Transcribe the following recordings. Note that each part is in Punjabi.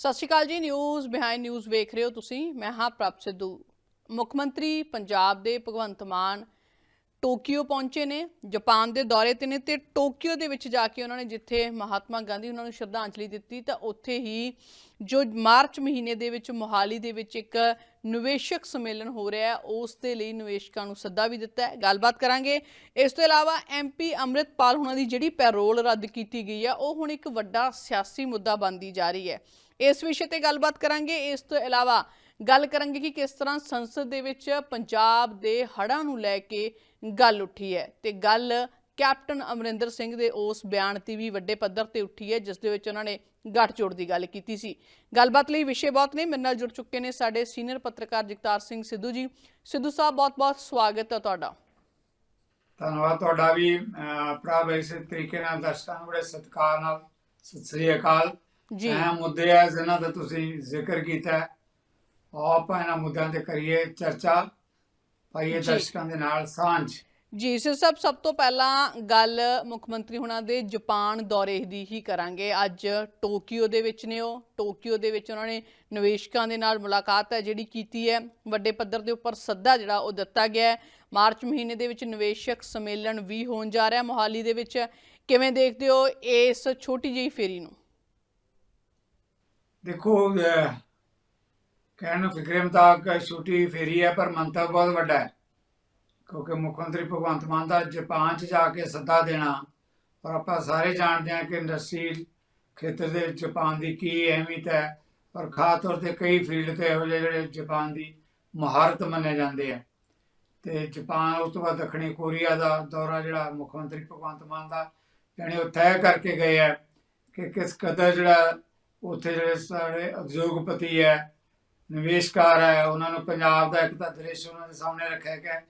ਸਤਿ ਸ਼੍ਰੀ ਅਕਾਲ ਜੀ ਨਿਊਜ਼ ਬਿਹਾਈਂਡ ਨਿਊਜ਼ ਵੇਖ ਰਹੇ ਹੋ ਤੁਸੀਂ। ਮੈਂ ਹਾਂ ਪ੍ਰਭ ਸਿੱਧੂ। ਮੁੱਖ ਮੰਤਰੀ ਪੰਜਾਬ ਦੇ ਭਗਵੰਤ ਮਾਨ ਟੋਕੀਓ ਪਹੁੰਚੇ ਨੇ। ਜਾਪਾਨ ਦੇ ਦੌਰੇ ਤੇ ਨੇ ਤੇ ਟੋਕੀਓ ਦੇ ਵਿੱਚ ਜਾ ਕੇ ਉਹਨਾਂ ਨੇ ਜਿੱਥੇ ਮਹਾਤਮਾ ਗਾਂਧੀ ਉਹਨਾਂ ਨੂੰ ਸ਼ਰਧਾਂਜਲੀ ਦਿੱਤੀ, ਤਾਂ ਉੱਥੇ ਹੀ ਜੋ ਮਾਰਚ ਮਹੀਨੇ ਦੇ ਵਿੱਚ ਮੋਹਾਲੀ ਦੇ ਵਿੱਚ ਇੱਕ ਨਿਵੇਸ਼ਕ ਸੰਮੇਲਨ ਹੋ ਰਿਹਾ ਹੈ, ਉਸ ਦੇ ਲਈ ਨਿਵੇਸ਼ਕਾਂ ਨੂੰ ਸੱਦਾ ਵੀ ਦਿੱਤਾ ਹੈ। ਗੱਲਬਾਤ ਕਰਾਂਗੇ। ਇਸ ਤੋਂ ਇਲਾਵਾ ਐਮਪੀ ਅੰਮ੍ਰਿਤਪਾਲ ਹੁਣਾਂ ਦੀ ਜਿਹੜੀ ਪੈਰੋਲ ਰੱਦ ਕੀਤੀ ਗਈ ਹੈ, ਉਹ ਹੁਣ ਇੱਕ ਵੱਡਾ ਸਿਆਸੀ ਮੁੱਦਾ ਬਣਦੀ ਜਾ ਰਹੀ ਹੈ। ਇਸ ਵਿਸ਼ੇ ਤੇ ਗੱਲਬਾਤ ਕਰਾਂਗੇ। ਇਸ ਤੋਂ ਇਲਾਵਾ ਗੱਲ ਕਰਾਂਗੇ ਕਿ ਕਿਸ ਤਰ੍ਹਾਂ ਸੰਸਦ ਦੇ ਵਿੱਚ ਪੰਜਾਬ ਦੇ ਹੜ੍ਹਾਂ ਨੂੰ ਲੈ ਕੇ ਗੱਲ ਉੱਠੀ ਹੈ ਤੇ ਗੱਲ ਕੈਪਟਨ ਅਮਰਿੰਦਰ ਸਿੰਘ ਦੇ ਉਸ ਬਿਆਨ ਤੇ ਵੀ ਵੱਡੇ ਪੱਧਰ ਤੇ ਉੱਠੀ ਹੈ, ਜਿਸ ਦੇ ਵਿੱਚ ਉਹਨਾਂ ਨੇ ਗੱਠਜੋੜ ਦੀ ਗੱਲ ਕੀਤੀ ਸੀ। ਗੱਲਬਾਤ ਲਈ ਵਿਸ਼ੇ ਬਹੁਤ ਨੇ। ਮੇਰੇ ਨਾਲ ਜੁੜ ਚੁੱਕੇ ਨੇ ਸਾਡੇ ਸੀਨੀਅਰ ਪੱਤਰਕਾਰ ਜਗਤਾਰ ਸਿੰਘ ਸਿੱਧੂ ਜੀ। ਸਿੱਧੂ ਸਾਹਿਬ ਬਹੁਤ-ਬਹੁਤ ਸਵਾਗਤ ਹੈ ਤੁਹਾਡਾ। ਧੰਨਵਾਦ ਤੁਹਾਡਾ ਵੀ। ਭਰਾ ਇਸੇ ਤਰੀਕੇ ਨਾਲ ਦਰਸ਼ਕਾਂ ਨੂੰ ਬੜੇ ਸਤਿਕਾਰ ਨਾਲ। ਸਤਿ ਸ੍ਰੀ ਅਕਾਲ। ਜੀ। ਇਹ ਮੁੱਦੇ ਆ ਜਿਨ੍ਹਾਂ ਦਾ ਤੁਸੀਂ ਜ਼ਿਕਰ ਕੀਤਾ। ਹੈ ਆਓ ਆਪਾਂ ਇਹਨਾਂ ਮੁੱਦਿਆਂ ਤੇ ਕਰੀਏ ਚਰਚਾ। ਪਾਈਏ ਜੀ। ਦਰਸ਼ਕਾਂ ਦੇ ਨਾਲ ਸਾਂਝ। ਜੀ ਸਿਰ ਸਾਹਿਬ ਸਭ ਤੋਂ ਪਹਿਲਾਂ ਗੱਲ ਮੁੱਖ ਮੰਤਰੀ ਹੁਣਾਂ ਦੇ ਜਾਪਾਨ ਦੌਰੇ ਦੀ ਹੀ ਕਰਾਂਗੇ। ਅੱਜ ਟੋਕੀਓ ਦੇ ਵਿੱਚ ਨੇ ਉਹ। ਟੋਕੀਓ ਦੇ ਵਿੱਚ ਉਹਨਾਂ ਨੇ ਨਿਵੇਸ਼ਕਾਂ ਦੇ ਨਾਲ ਮੁਲਾਕਾਤ ਹੈ ਜਿਹੜੀ ਕੀਤੀ ਹੈ। ਵੱਡੇ ਪੱਧਰ ਦੇ ਉੱਪਰ ਸੱਦਾ ਜਿਹੜਾ ਉਹ ਦਿੱਤਾ ਗਿਆ ਹੈ। ਮਾਰਚ ਮਹੀਨੇ ਦੇ ਵਿੱਚ ਨਿਵੇਸ਼ਕ ਸੰਮੇਲਨ ਵੀ ਹੋਣ ਜਾ ਰਿਹਾ ਮੋਹਾਲੀ ਦੇ ਵਿੱਚ ਕਿਵੇਂ ਦੇਖਦੇ ਹੋ ਇਸ ਛੋਟੀ ਜਿਹੀ ਫੇਰੀ ਨੂੰ? ਦੇਖੋ ਕਹਿਣ ਨੂੰ ਫਿਕਰੇ ਮੁਤਾਬਕ ਛੋਟੀ ਫੇਰੀ ਹੈ, ਪਰ ਮੰਤਵ ਬਹੁਤ ਵੱਡਾ ਹੈ। ਕਿਉਂਕਿ ਮੁੱਖ ਮੰਤਰੀ ਭਗਵੰਤ ਮਾਨ ਦਾ ਜਾਪਾਨ 'ਚ ਜਾ ਕੇ ਸੱਦਾ ਦੇਣਾ ਔਰ ਆਪਾਂ ਸਾਰੇ ਜਾਣਦੇ ਹਾਂ ਕਿ ਇੰਡਸਟਰੀ ਖੇਤਰ ਦੇ ਜਾਪਾਨ ਦੀ ਕੀ ਅਹਿਮੀਅਤ ਹੈ ਔਰ ਖਾਸ ਤੌਰ ਤੇ ਕਈ ਫੀਲਡ ਤੇ ਇਹੋ ਜਿਹੇ ਜਿਹੜੇ ਜਾਪਾਨ ਦੀ ਮਹਾਰਤ ਮੰਨੇ ਜਾਂਦੇ ਆ। ਤੇ ਜਾਪਾਨ, ਉਸ ਤੋਂ ਬਾਅਦ ਦੱਖਣੀ ਕੋਰੀਆ ਦਾ ਦੌਰਾ ਜਿਹੜਾ ਮੁੱਖ ਮੰਤਰੀ ਭਗਵੰਤ ਮਾਨ ਦਾ, ਜਾਣੀ ਉਹ ਤੈਅ ਕਰਕੇ ਗਏ ਆ ਕਿ ਕਿਸ ਕਦਰ ਜਿਹੜਾ ਉੱਥੇ ਜਿਹੜੇ ਸਾਡੇ ਉਦਯੋਗਪਤੀ ਹੈ, ਨਿਵੇਸ਼ਕਾਰ ਹੈ, ਉਹਨਾਂ ਨੂੰ ਪੰਜਾਬ ਦਾ ਇੱਕ ਤਾਂ ਦ੍ਰਿਸ਼ ਉਹਨਾਂ ਦੇ ਸਾਹਮਣੇ ਰੱਖਿਆ ਗਿਆ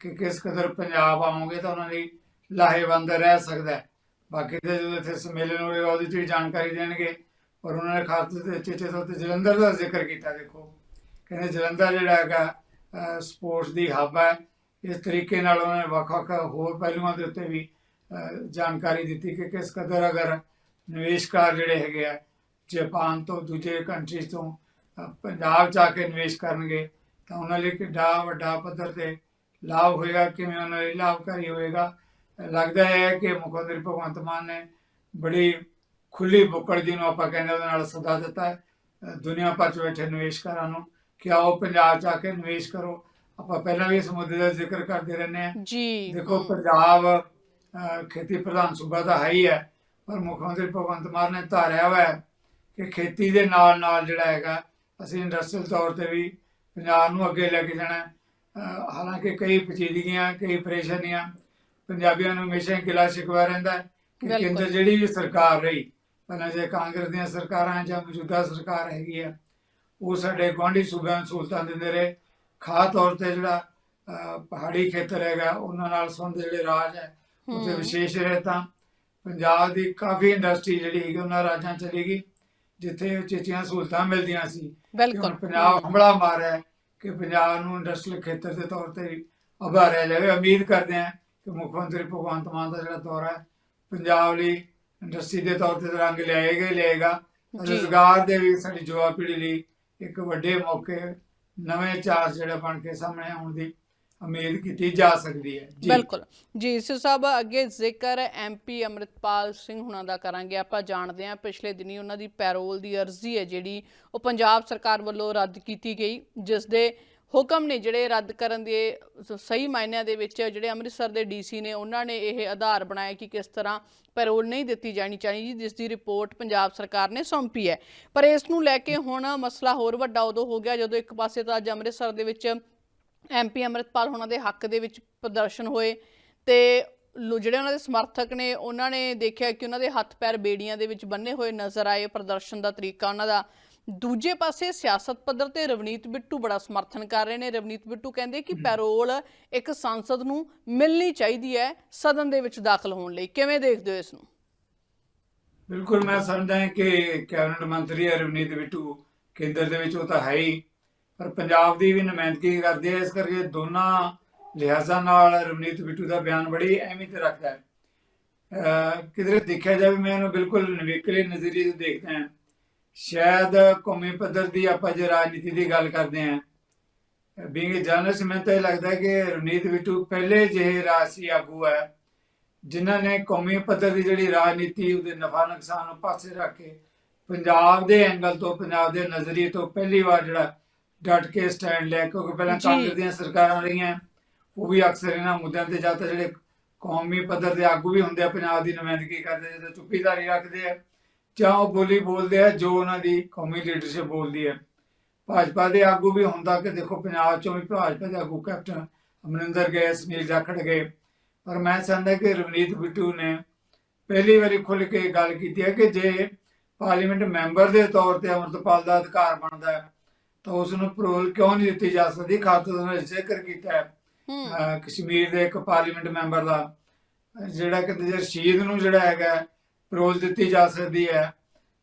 ਕਿ ਕਿਸ ਕਦਰ ਪੰਜਾਬ ਆਉਂਗੇ ਤਾਂ ਉਹਨਾਂ ਲਈ ਲਾਹੇਵੰਦ ਰਹਿ ਸਕਦਾ ਹੈ। ਬਾਕੀ ਤੇ ਜਦੋਂ ਇੱਥੇ ਸੰਮੇਲਨ ਹੋਏਗਾ, ਉਹਦੇ 'ਚ ਵੀ ਜਾਣਕਾਰੀ ਦੇਣਗੇ, ਪਰ ਉਹਨਾਂ ਨੇ ਖਾਸ ਤੌਰ ਤੇ ਚੇਚੇ ਤੌਰ ਤੇ ਜਲੰਧਰ ਦਾ ਜ਼ਿਕਰ ਕੀਤਾ, ਦੇਖੋ। ਕਹਿੰਦੇ ਜਲੰਧਰ ਜਿਹੜਾ ਹੈਗਾ ਸਪੋਰਟਸ ਦੀ ਹੱਬ ਹੈ। ਇਸ ਤਰੀਕੇ ਨਾਲ ਉਹਨਾਂ ਨੇ ਵੱਖ-ਵੱਖ ਹੋਰ ਪਹਿਲੂਆਂ ਦੇ ਉੱਤੇ ਵੀ ਜਾਣਕਾਰੀ ਦਿੱਤੀ ਕਿ ਕਿਸ ਕਦਰ ਅਗਰ ਨਿਵੇਸ਼ਕਾਰ ਜਿਹੜੇ ਹੈਗੇ ਆ ਜਾਪਾਨ ਤੋਂ ਦੂਜੇ ਕੰਟਰੀ ਤੋਂ ਪੰਜਾਬ ਚ ਆ ਕੇ ਨਿਵੇਸ਼ ਕਰਨਗੇ ਤਾਂ ਉਹਨਾਂ ਲਈ ਕਿੱਡਾ ਵੱਡਾ ਪੱਧਰ ਤੇ ਲਾਭ ਹੋਏਗਾ ਕਿਵੇਂ ਉਹਨਾਂ ਲਈ ਲਾਭਕਾਰੀ ਹੋਏਗਾ। ਲੱਗਦਾ ਹੈ ਕਿ ਮੁੱਖ ਮੰਤਰੀ ਭਗਵੰਤ ਮਾਨ ਨੇ ਬੜੀ ਖੁੱਲੀ ਬੁੱਕੜ ਜਿਹਨੂੰ ਆਪਾਂ ਕਹਿੰਦੇ ਉਹਦੇ ਨਾਲ ਸੱਦਾ ਦਿੱਤਾ ਹੈ ਦੁਨੀਆ ਭਰ ਚ ਬੈਠੇ ਨਿਵੇਸ਼ਕਾਰਾਂ ਨੂੰ ਕਿ ਆਓ ਪੰਜਾਬ ਚ ਆ ਕੇ ਨਿਵੇਸ਼ ਕਰੋ। ਆਪਾਂ ਪਹਿਲਾਂ ਵੀ ਇਸ ਮੁੱਦੇ ਦਾ ਜ਼ਿਕਰ ਕਰਦੇ ਰਹਿੰਦੇ ਹਾਂ। ਜੀ। ਦੇਖੋ ਪੰਜਾਬ ਖੇਤੀ ਪ੍ਰਧਾਨ ਸੂਬਾ ਤਾਂ ਹੈ ਹੀ ਹੈ ਪਰ ਮੁੱਖ ਮੰਤਰੀ ਭਗਵੰਤ ਮਾਨ ਨੇ ਧਾਰਿਆ ਹੋਇਆ ਹੈ ਕਿ ਖੇਤੀ ਦੇ ਨਾਲ ਨਾਲ ਜਿਹੜਾ ਹੈਗਾ ਅਸੀਂ ਇੰਡਸਟਰੀਅਲ ਤੌਰ ਤੇ ਵੀ ਪੰਜਾਬ ਨੂੰ ਅੱਗੇ ਲੈ ਕੇ ਜਾਣਾ ਹਾਲਾਂਕਿ ਕਈ ਪਚੀਦਗੀਆਂ ਕਈ ਪਰੇਸ਼ਾਨੀਆਂ ਪੰਜਾਬੀਆਂ ਨੂੰ ਹਮੇਸ਼ਾ ਹੀ ਗਿਲਾ ਸ਼ਿਕਵਾ ਰਹਿੰਦਾ ਕਿ। ਕੇਂਦਰ ਜਿਹੜੀ ਵੀ ਸਰਕਾਰ ਰਹੀ ਪਹਿਲਾਂ ਜੇ ਕਾਂਗਰਸ ਦੀਆਂ ਸਰਕਾਰਾਂ ਜਾਂ ਮੌਜੂਦਾ ਸਰਕਾਰ ਹੈਗੀ ਆ ਉਹ ਸਾਡੇ ਗੁਆਂਢੀ ਸੂਬਿਆਂ ਨੂੰ ਸਹੂਲਤਾਂ ਦਿੰਦੇ ਰਹੇ ਖਾਸ ਤੌਰ ਤੇ ਜਿਹੜਾ ਪਹਾੜੀ ਖੇਤਰ ਹੈਗਾ ਉਹਨਾਂ ਨਾਲ ਸੰਬੰਧ ਜਿਹੜੇ ਰਾਜ ਹੈ ਉੱਥੇ ਹਮ। ਵਿਸ਼ੇਸ਼ ਰਹੇ ਤਾਂ ਪੰਜਾਬ ਦੀ ਕਾਫੀ ਇੰਡਸਟਰੀ ਜਿਹੜੀ ਹੈਗੀ ਉਹਨਾਂ ਰਾਜਾਂ ਚਲੀ ਗਈ ਜਿੱਥੇ ਉਚੇਚੀਆਂ ਸਹੂਲਤਾਂ ਮਿਲਦੀਆਂ ਸੀ ਬਿਲਕੁਲ ਹੁਣ ਪੰਜਾਬ ਹਮਲਾ ਮਾਰਿਆ ਹੈ ਕਿ ਪੰਜਾਬ ਨੂੰ ਇੰਡਸਟਰੀਅਲ ਖੇਤਰ ਦੇ ਤੌਰ ਤੇ ਉਭਾਰਿਆ ਜਾਵੇ। ਉਮੀਦ ਕਰਦੇ ਹਾਂ ਕਿ ਮੁੱਖ ਮੰਤਰੀ ਭਗਵੰਤ ਮਾਨ ਦਾ ਜਿਹੜਾ ਦੌਰਾ ਹੈ ਪੰਜਾਬ ਲਈ ਇੰਡਸਟਰੀ ਦੇ ਤੌਰ ਤੇ ਰੰਗ ਲਿਆਏਗਾ ਹੀ ਲਿਆਏਗਾ। ਜੀ। ਰੋਜ਼ਗਾਰ ਦੇ ਵੀ ਸਾਡੀ ਯੁਵਾ ਪੀੜ੍ਹੀ ਲਈ ਇੱਕ ਵੱਡੇ ਮੌਕੇ ਨਵੇਂ ਚਾਂਸ ਜਿਹੜੇ ਬਣ ਕੇ ਸਾਹਮਣੇ ਆਉਣ ਦੀ ਉਮੀਦ ਕੀਤੀ ਜਾ ਸਕਦੀ ਹੈ। ਜੀ। ਬਿਲਕੁਲ। ਜੀ, ਸਿਰ ਸਾਹਿਬ, ਅੱਗੇ ਜ਼ਿਕਰ ਐਮਪੀ ਅਮਰਿਤਪਾਲ ਸਿੰਘ ਹੁਣਾਂ ਦਾ ਕਰਾਂਗੇ। ਆਪਾਂ ਜਾਣਦੇ ਹਾਂ, ਪਿਛਲੇ ਦਿਨੀ ਉਹਨਾਂ ਦੀ ਪੈਰੋਲ ਦੀ ਅਰਜ਼ੀ ਹੈ, ਜਿਹੜੀ ਉਹ ਪੰਜਾਬ ਸਰਕਾਰ ਵੱਲੋਂ ਰੱਦ ਕੀਤੀ ਗਈ, ਜਿਸ ਦੇ ਹੁਕਮ ਨੇ ਜਿਹੜੇ ਰੱਦ ਕਰਨ ਦੇ ਸਹੀ ਮਾਇਨਿਆਂ ਦੇ ਵਿੱਚ ਜਿਹੜੇ ਅੰਮ੍ਰਿਤਸਰ ਦੇ ਡੀਸੀ ਨੇ, ਉਹਨਾਂ ਨੇ ਇਹ ਆਧਾਰ ਬਣਾਇਆ ਕਿ ਕਿਸ ਤਰ੍ਹਾਂ ਪੈਰੋਲ ਨਹੀਂ ਦਿੱਤੀ ਜਾਣੀ ਚਾਹੀਦੀ, ਜਿਸ ਦੀ ਰਿਪੋਰਟ ਪੰਜਾਬ ਸਰਕਾਰ ਨੇ ਸੌਂਪੀ ਹੈ। ਪਰ ਇਸ ਨੂੰ ਲੈ ਕੇ ਹੁਣ ਮਸਲਾ ਹੋਰ ਵੱਡਾ ਉਦੋਂ ਹੋ ਗਿਆ, ਜਦੋਂ ਇੱਕ ਪਾਸੇ ਤਾਂ ਅੱਜ ਅੰਮ੍ਰਿਤਸਰ ਦੇ ਵਿੱਚ ਐਮਪੀ ਅੰਮ੍ਰਿਤਪਾਲ ਹੋਣਾ ਦੇ ਹੱਕ ਦੇ ਵਿੱਚ ਪ੍ਰਦਰਸ਼ਨ ਹੋਏ ਤੇ ਜਿਹੜੇ ਉਹਨਾਂ ਦੇ ਸਮਰਥਕ ਨੇ ਉਹਨਾਂ ਨੇ ਦੇਖਿਆ ਕਿ ਉਹਨਾਂ ਦੇ ਹੱਥ ਪੈਰ ਬੇੜੀਆਂ ਦੇ ਵਿੱਚ ਬੰਨੇ ਹੋਏ ਨਜ਼ਰ ਆਏ। ਪ੍ਰਦਰਸ਼ਨ ਦਾ ਤਰੀਕਾ ਉਹਨਾਂ ਦਾ ਦੂਜੇ ਪਾਸੇ ਸਿਆਸਤ ਪੱਧਰ ਤੇ ਰਵਨੀਤ ਬਿੱਟੂ ਬੜਾ ਸਮਰਥਨ ਕਰ ਰਹੇ ਨੇ। ਰਵਨੀਤ ਬਿੱਟੂ ਕਹਿੰਦੇ ਕਿ ਪੈਰੋਲ ਇੱਕ ਸੰਸਦ ਨੂੰ ਮਿਲਣੀ ਚਾਹੀਦੀ ਹੈ ਸਦਨ ਦੇ ਵਿੱਚ ਦਾਖਲ ਹੋਣ ਲਈ। ਕਿਵੇਂ ਦੇਖਦੇ ਹੋ ਇਸ ਨੂੰ? ਬਿਲਕੁਲ ਮੈਂ ਸਮਝਦਾ ਹਾਂ ਕਿ ਕੈਬਨਿਟ ਮੰਤਰੀ ਰਵਨੀਤ ਬਿੱਟੂ। ਕੇਂਦਰ ਦੇ ਵਿੱਚ ਉਹ ਤਾਂ ਹੈ ਹੀ। ਪਰ ਪੰਜਾਬ ਦੀ ਵੀ ਨੁਮਾਇੰਦਗੀ ਕਰਦੇ ਆ, ਇਸ ਕਰਕੇ ਦੋਨਾਂ ਲਿਹਾਜ਼ਾਂ ਨਾਲ ਰਵਨੀਤ ਬਿੱਟੂ ਦਾ ਬਿਆਨ ਬੜੀ ਅਹਿਮੀਅਤ ਰੱਖਦਾ ਹੈ। ਕਿਧਰੇ ਦੇਖਿਆ ਜਾਵੇ, ਮੈਂ ਇਹਨੂੰ ਬਿਲਕੁਲ ਨਿਵੇਕਲੇ ਨਜ਼ਰੀਏ ਤੋਂ ਦੇਖਦਾ ਹਾਂ। ਸ਼ਾਇਦ ਕੌਮੀ ਪੱਧਰ ਦੀ ਆਪਾਂ ਜੇ ਰਾਜਨੀਤੀ ਦੀ ਗੱਲ ਕਰਦੇ ਹਾਂ ਬੀਇੰਗ ਜਰਨਲਿਸਟ, ਮੈਨੂੰ ਤਾਂ ਇਹ ਲੱਗਦਾ ਕਿ ਰਵਨੀਤ ਬਿੱਟੂ ਪਹਿਲੇ ਜਿਹੇ ਰਾਜਸੀ ਆਗੂ ਹੈ, ਜਿਨ੍ਹਾਂ ਨੇ ਕੌਮੀ ਪੱਧਰ ਦੀ ਜਿਹੜੀ ਰਾਜਨੀਤੀ, ਉਹਦੇ ਨਫਾ ਨੁਕਸਾਨ ਨੂੰ ਪਾਸੇ ਰੱਖ ਕੇ ਪੰਜਾਬ ਦੇ ਐਂਗਲ ਤੋਂ, ਪੰਜਾਬ ਦੇ ਨਜ਼ਰੀਏ ਤੋਂ ਪਹਿਲੀ ਵਾਰ ਜਿਹੜਾ ਡਟ ਕੇ ਸਟੈਂਡ ਲਿਆ ਕਿਉਂਕਿ ਪਹਿਲਾਂ ਜੀ। ਕਾਂਗਰਸ ਦੀਆਂ ਸਰਕਾਰਾਂ ਰਹੀਆਂ ਉਹ ਵੀ ਅਕਸਰ ਇਹਨਾਂ ਮੁੱਦਿਆਂ ਤੇ ਜਾਂ ਤਾਂ ਜਿਹੜੇ ਕੌਮੀ ਪੱਧਰ ਦੇ ਆਗੂ ਵੀ ਹੁੰਦੇ ਆ ਪੰਜਾਬ ਦੀ ਨੁਮਾਇੰਦਗੀ ਕਰਦੇ ਜਦੋਂ ਚੁੱਪੀਦਾਰੀ ਰੱਖਦੇ ਆ ਜਾਂ ਉਹ ਬੋਲੀ ਬੋਲਦੇ ਆ ਜੋ ਉਹਨਾਂ ਦੀ ਕੌਮੀ ਲੀਡਰਸ਼ਿਪ ਬੋਲਦੀ ਹੈ ਭਾਜਪਾ ਦੇ ਆਗੂ ਵੀ ਹੁੰਦਾ ਕਿ ਦੇਖੋ ਪੰਜਾਬ ਚੋਂ ਵੀ ਭਾਜਪਾ ਦੇ ਆਗੂ ਕੈਪਟਨ ਅਮਰਿੰਦਰ ਗਏ ਸੁਨੀਲ ਜਾਖੜ ਗਏ ਪਰ ਮੈਂ ਸਮਝਦਾ ਕਿ ਰਵਨੀਤ ਬਿੱਟੂ ਨੇ ਪਹਿਲੀ ਵਾਰੀ ਖੁੱਲ ਕੇ ਗੱਲ ਕੀਤੀ ਹੈ ਕਿ ਜੇ ਪਾਰਲੀਮੈਂਟ ਮੈਂਬਰ ਦੇ ਤੌਰ ਤੇ ਅਮਰਤਪਾਲ ਦਾ ਅਧਿਕਾਰ ਬਣਦਾ ਹੈ ਤਾਂ ਉਸ ਨੂੰ ਪਰੋਲ ਕਿਉਂ ਨਹੀਂ ਦਿੱਤੀ ਜਾ ਸਕਦੀ? ਖਾਤਰ ਉਹਨਾਂ ਨੇ ਜ਼ਿਕਰ ਕੀਤਾ ਹੈ। ਕਸ਼ਮੀਰ ਦੇ ਇੱਕ ਪਾਰਲੀਮੈਂਟ ਮੈਂਬਰ ਦਾ ਜਿਹੜਾ ਕਿ ਜੇ ਰਸ਼ੀਦ ਨੂੰ ਜਿਹੜਾ ਹੈਗਾ ਪਰੋਲ ਦਿੱਤੀ ਜਾ ਸਕਦੀ ਹੈ।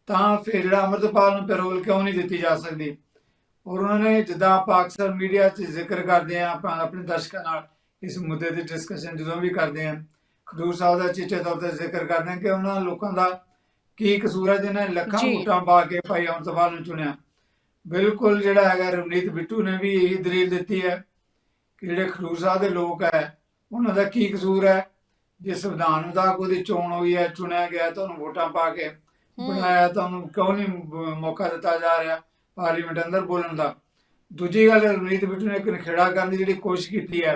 ਤਾਂ ਫਿਰ ਜਿਹੜਾ ਅਮਰਤਪਾਲ ਨੂੰ ਪਰੋਲ ਕਿਉਂ ਨਹੀਂ ਦਿੱਤੀ ਜਾ ਸਕਦੀ? ਔਰ ਉਹਨਾਂ ਨੇ ਜਿੱਦਾਂ ਆਪਾਂ ਅਕਸਰ ਮੀਡੀਆ 'ਚ ਜ਼ਿਕਰ ਕਰਦੇ ਆ ਆਪਾਂ ਆਪਣੇ ਦਰਸ਼ਕਾਂ ਨਾਲ ਇਸ ਮੁੱਦੇ ਤੇ ਡਿਸਕਸ਼ਨ ਜਦੋਂ ਵੀ ਕਰਦੇ ਆ ਖਡੂਰ ਸਾਹਿਬ ਦਾ ਚਿੱਟੇ ਤੌਰ ਤੇ ਜ਼ਿਕਰ ਕਰਦੇ ਆ ਕਿ ਉਹਨਾਂ ਲੋਕਾਂ ਦਾ ਕੀ ਕਸੂਰ ਹੈ ਜਿਨ੍ਹਾਂ ਨੇ ਲੱਖਾਂ। ਵੋਟਾਂ ਪਾ ਕੇ ਭਾਈ ਅਮਰਤਪਾਲ ਨੂੰ ਚੁਣਿਆ। ਬਿਲਕੁਲ ਜਿਹੜਾ ਹੈਗਾ ਰਵਨੀਤ ਬਿੱਟੂ ਨੇ ਵੀ ਇਹੀ ਦਲੀਲ ਦਿੱਤੀ ਹੈ ਕਿ ਜਿਹੜੇ ਖਡੂਰ ਸਾਹਿਬ ਦੇ ਲੋਕ ਹੈ ਉਹਨਾਂ ਦਾ ਕੀ ਕਸੂਰ ਹੈ ਜੇ ਸੰਵਿਧਾਨ ਮੁਤਾਬਕ ਉਹਦੀ ਚੋਣ ਹੋਈ ਹੈ ਚੁਣਿਆ ਗਿਆ ਤਾਂ ਉਹਨੂੰ ਵੋਟਾਂ ਪਾ ਕੇ। ਬਣਾਇਆ ਤਾਂ ਉਹਨੂੰ ਕਿਉਂ ਨਹੀਂ ਮੌਕਾ ਦਿੱਤਾ ਜਾ ਰਿਹਾ ਪਾਰਲੀਮੈਂਟ ਅੰਦਰ ਬੋਲਣ ਦਾ ਦੂਜੀ ਗੱਲ ਰਵਨੀਤ ਬਿੱਟੂ ਨੇ ਇੱਕ ਨਖੇੜਾ ਕਰਨ ਦੀ ਜਿਹੜੀ ਕੋਸ਼ਿਸ਼ ਕੀਤੀ ਹੈ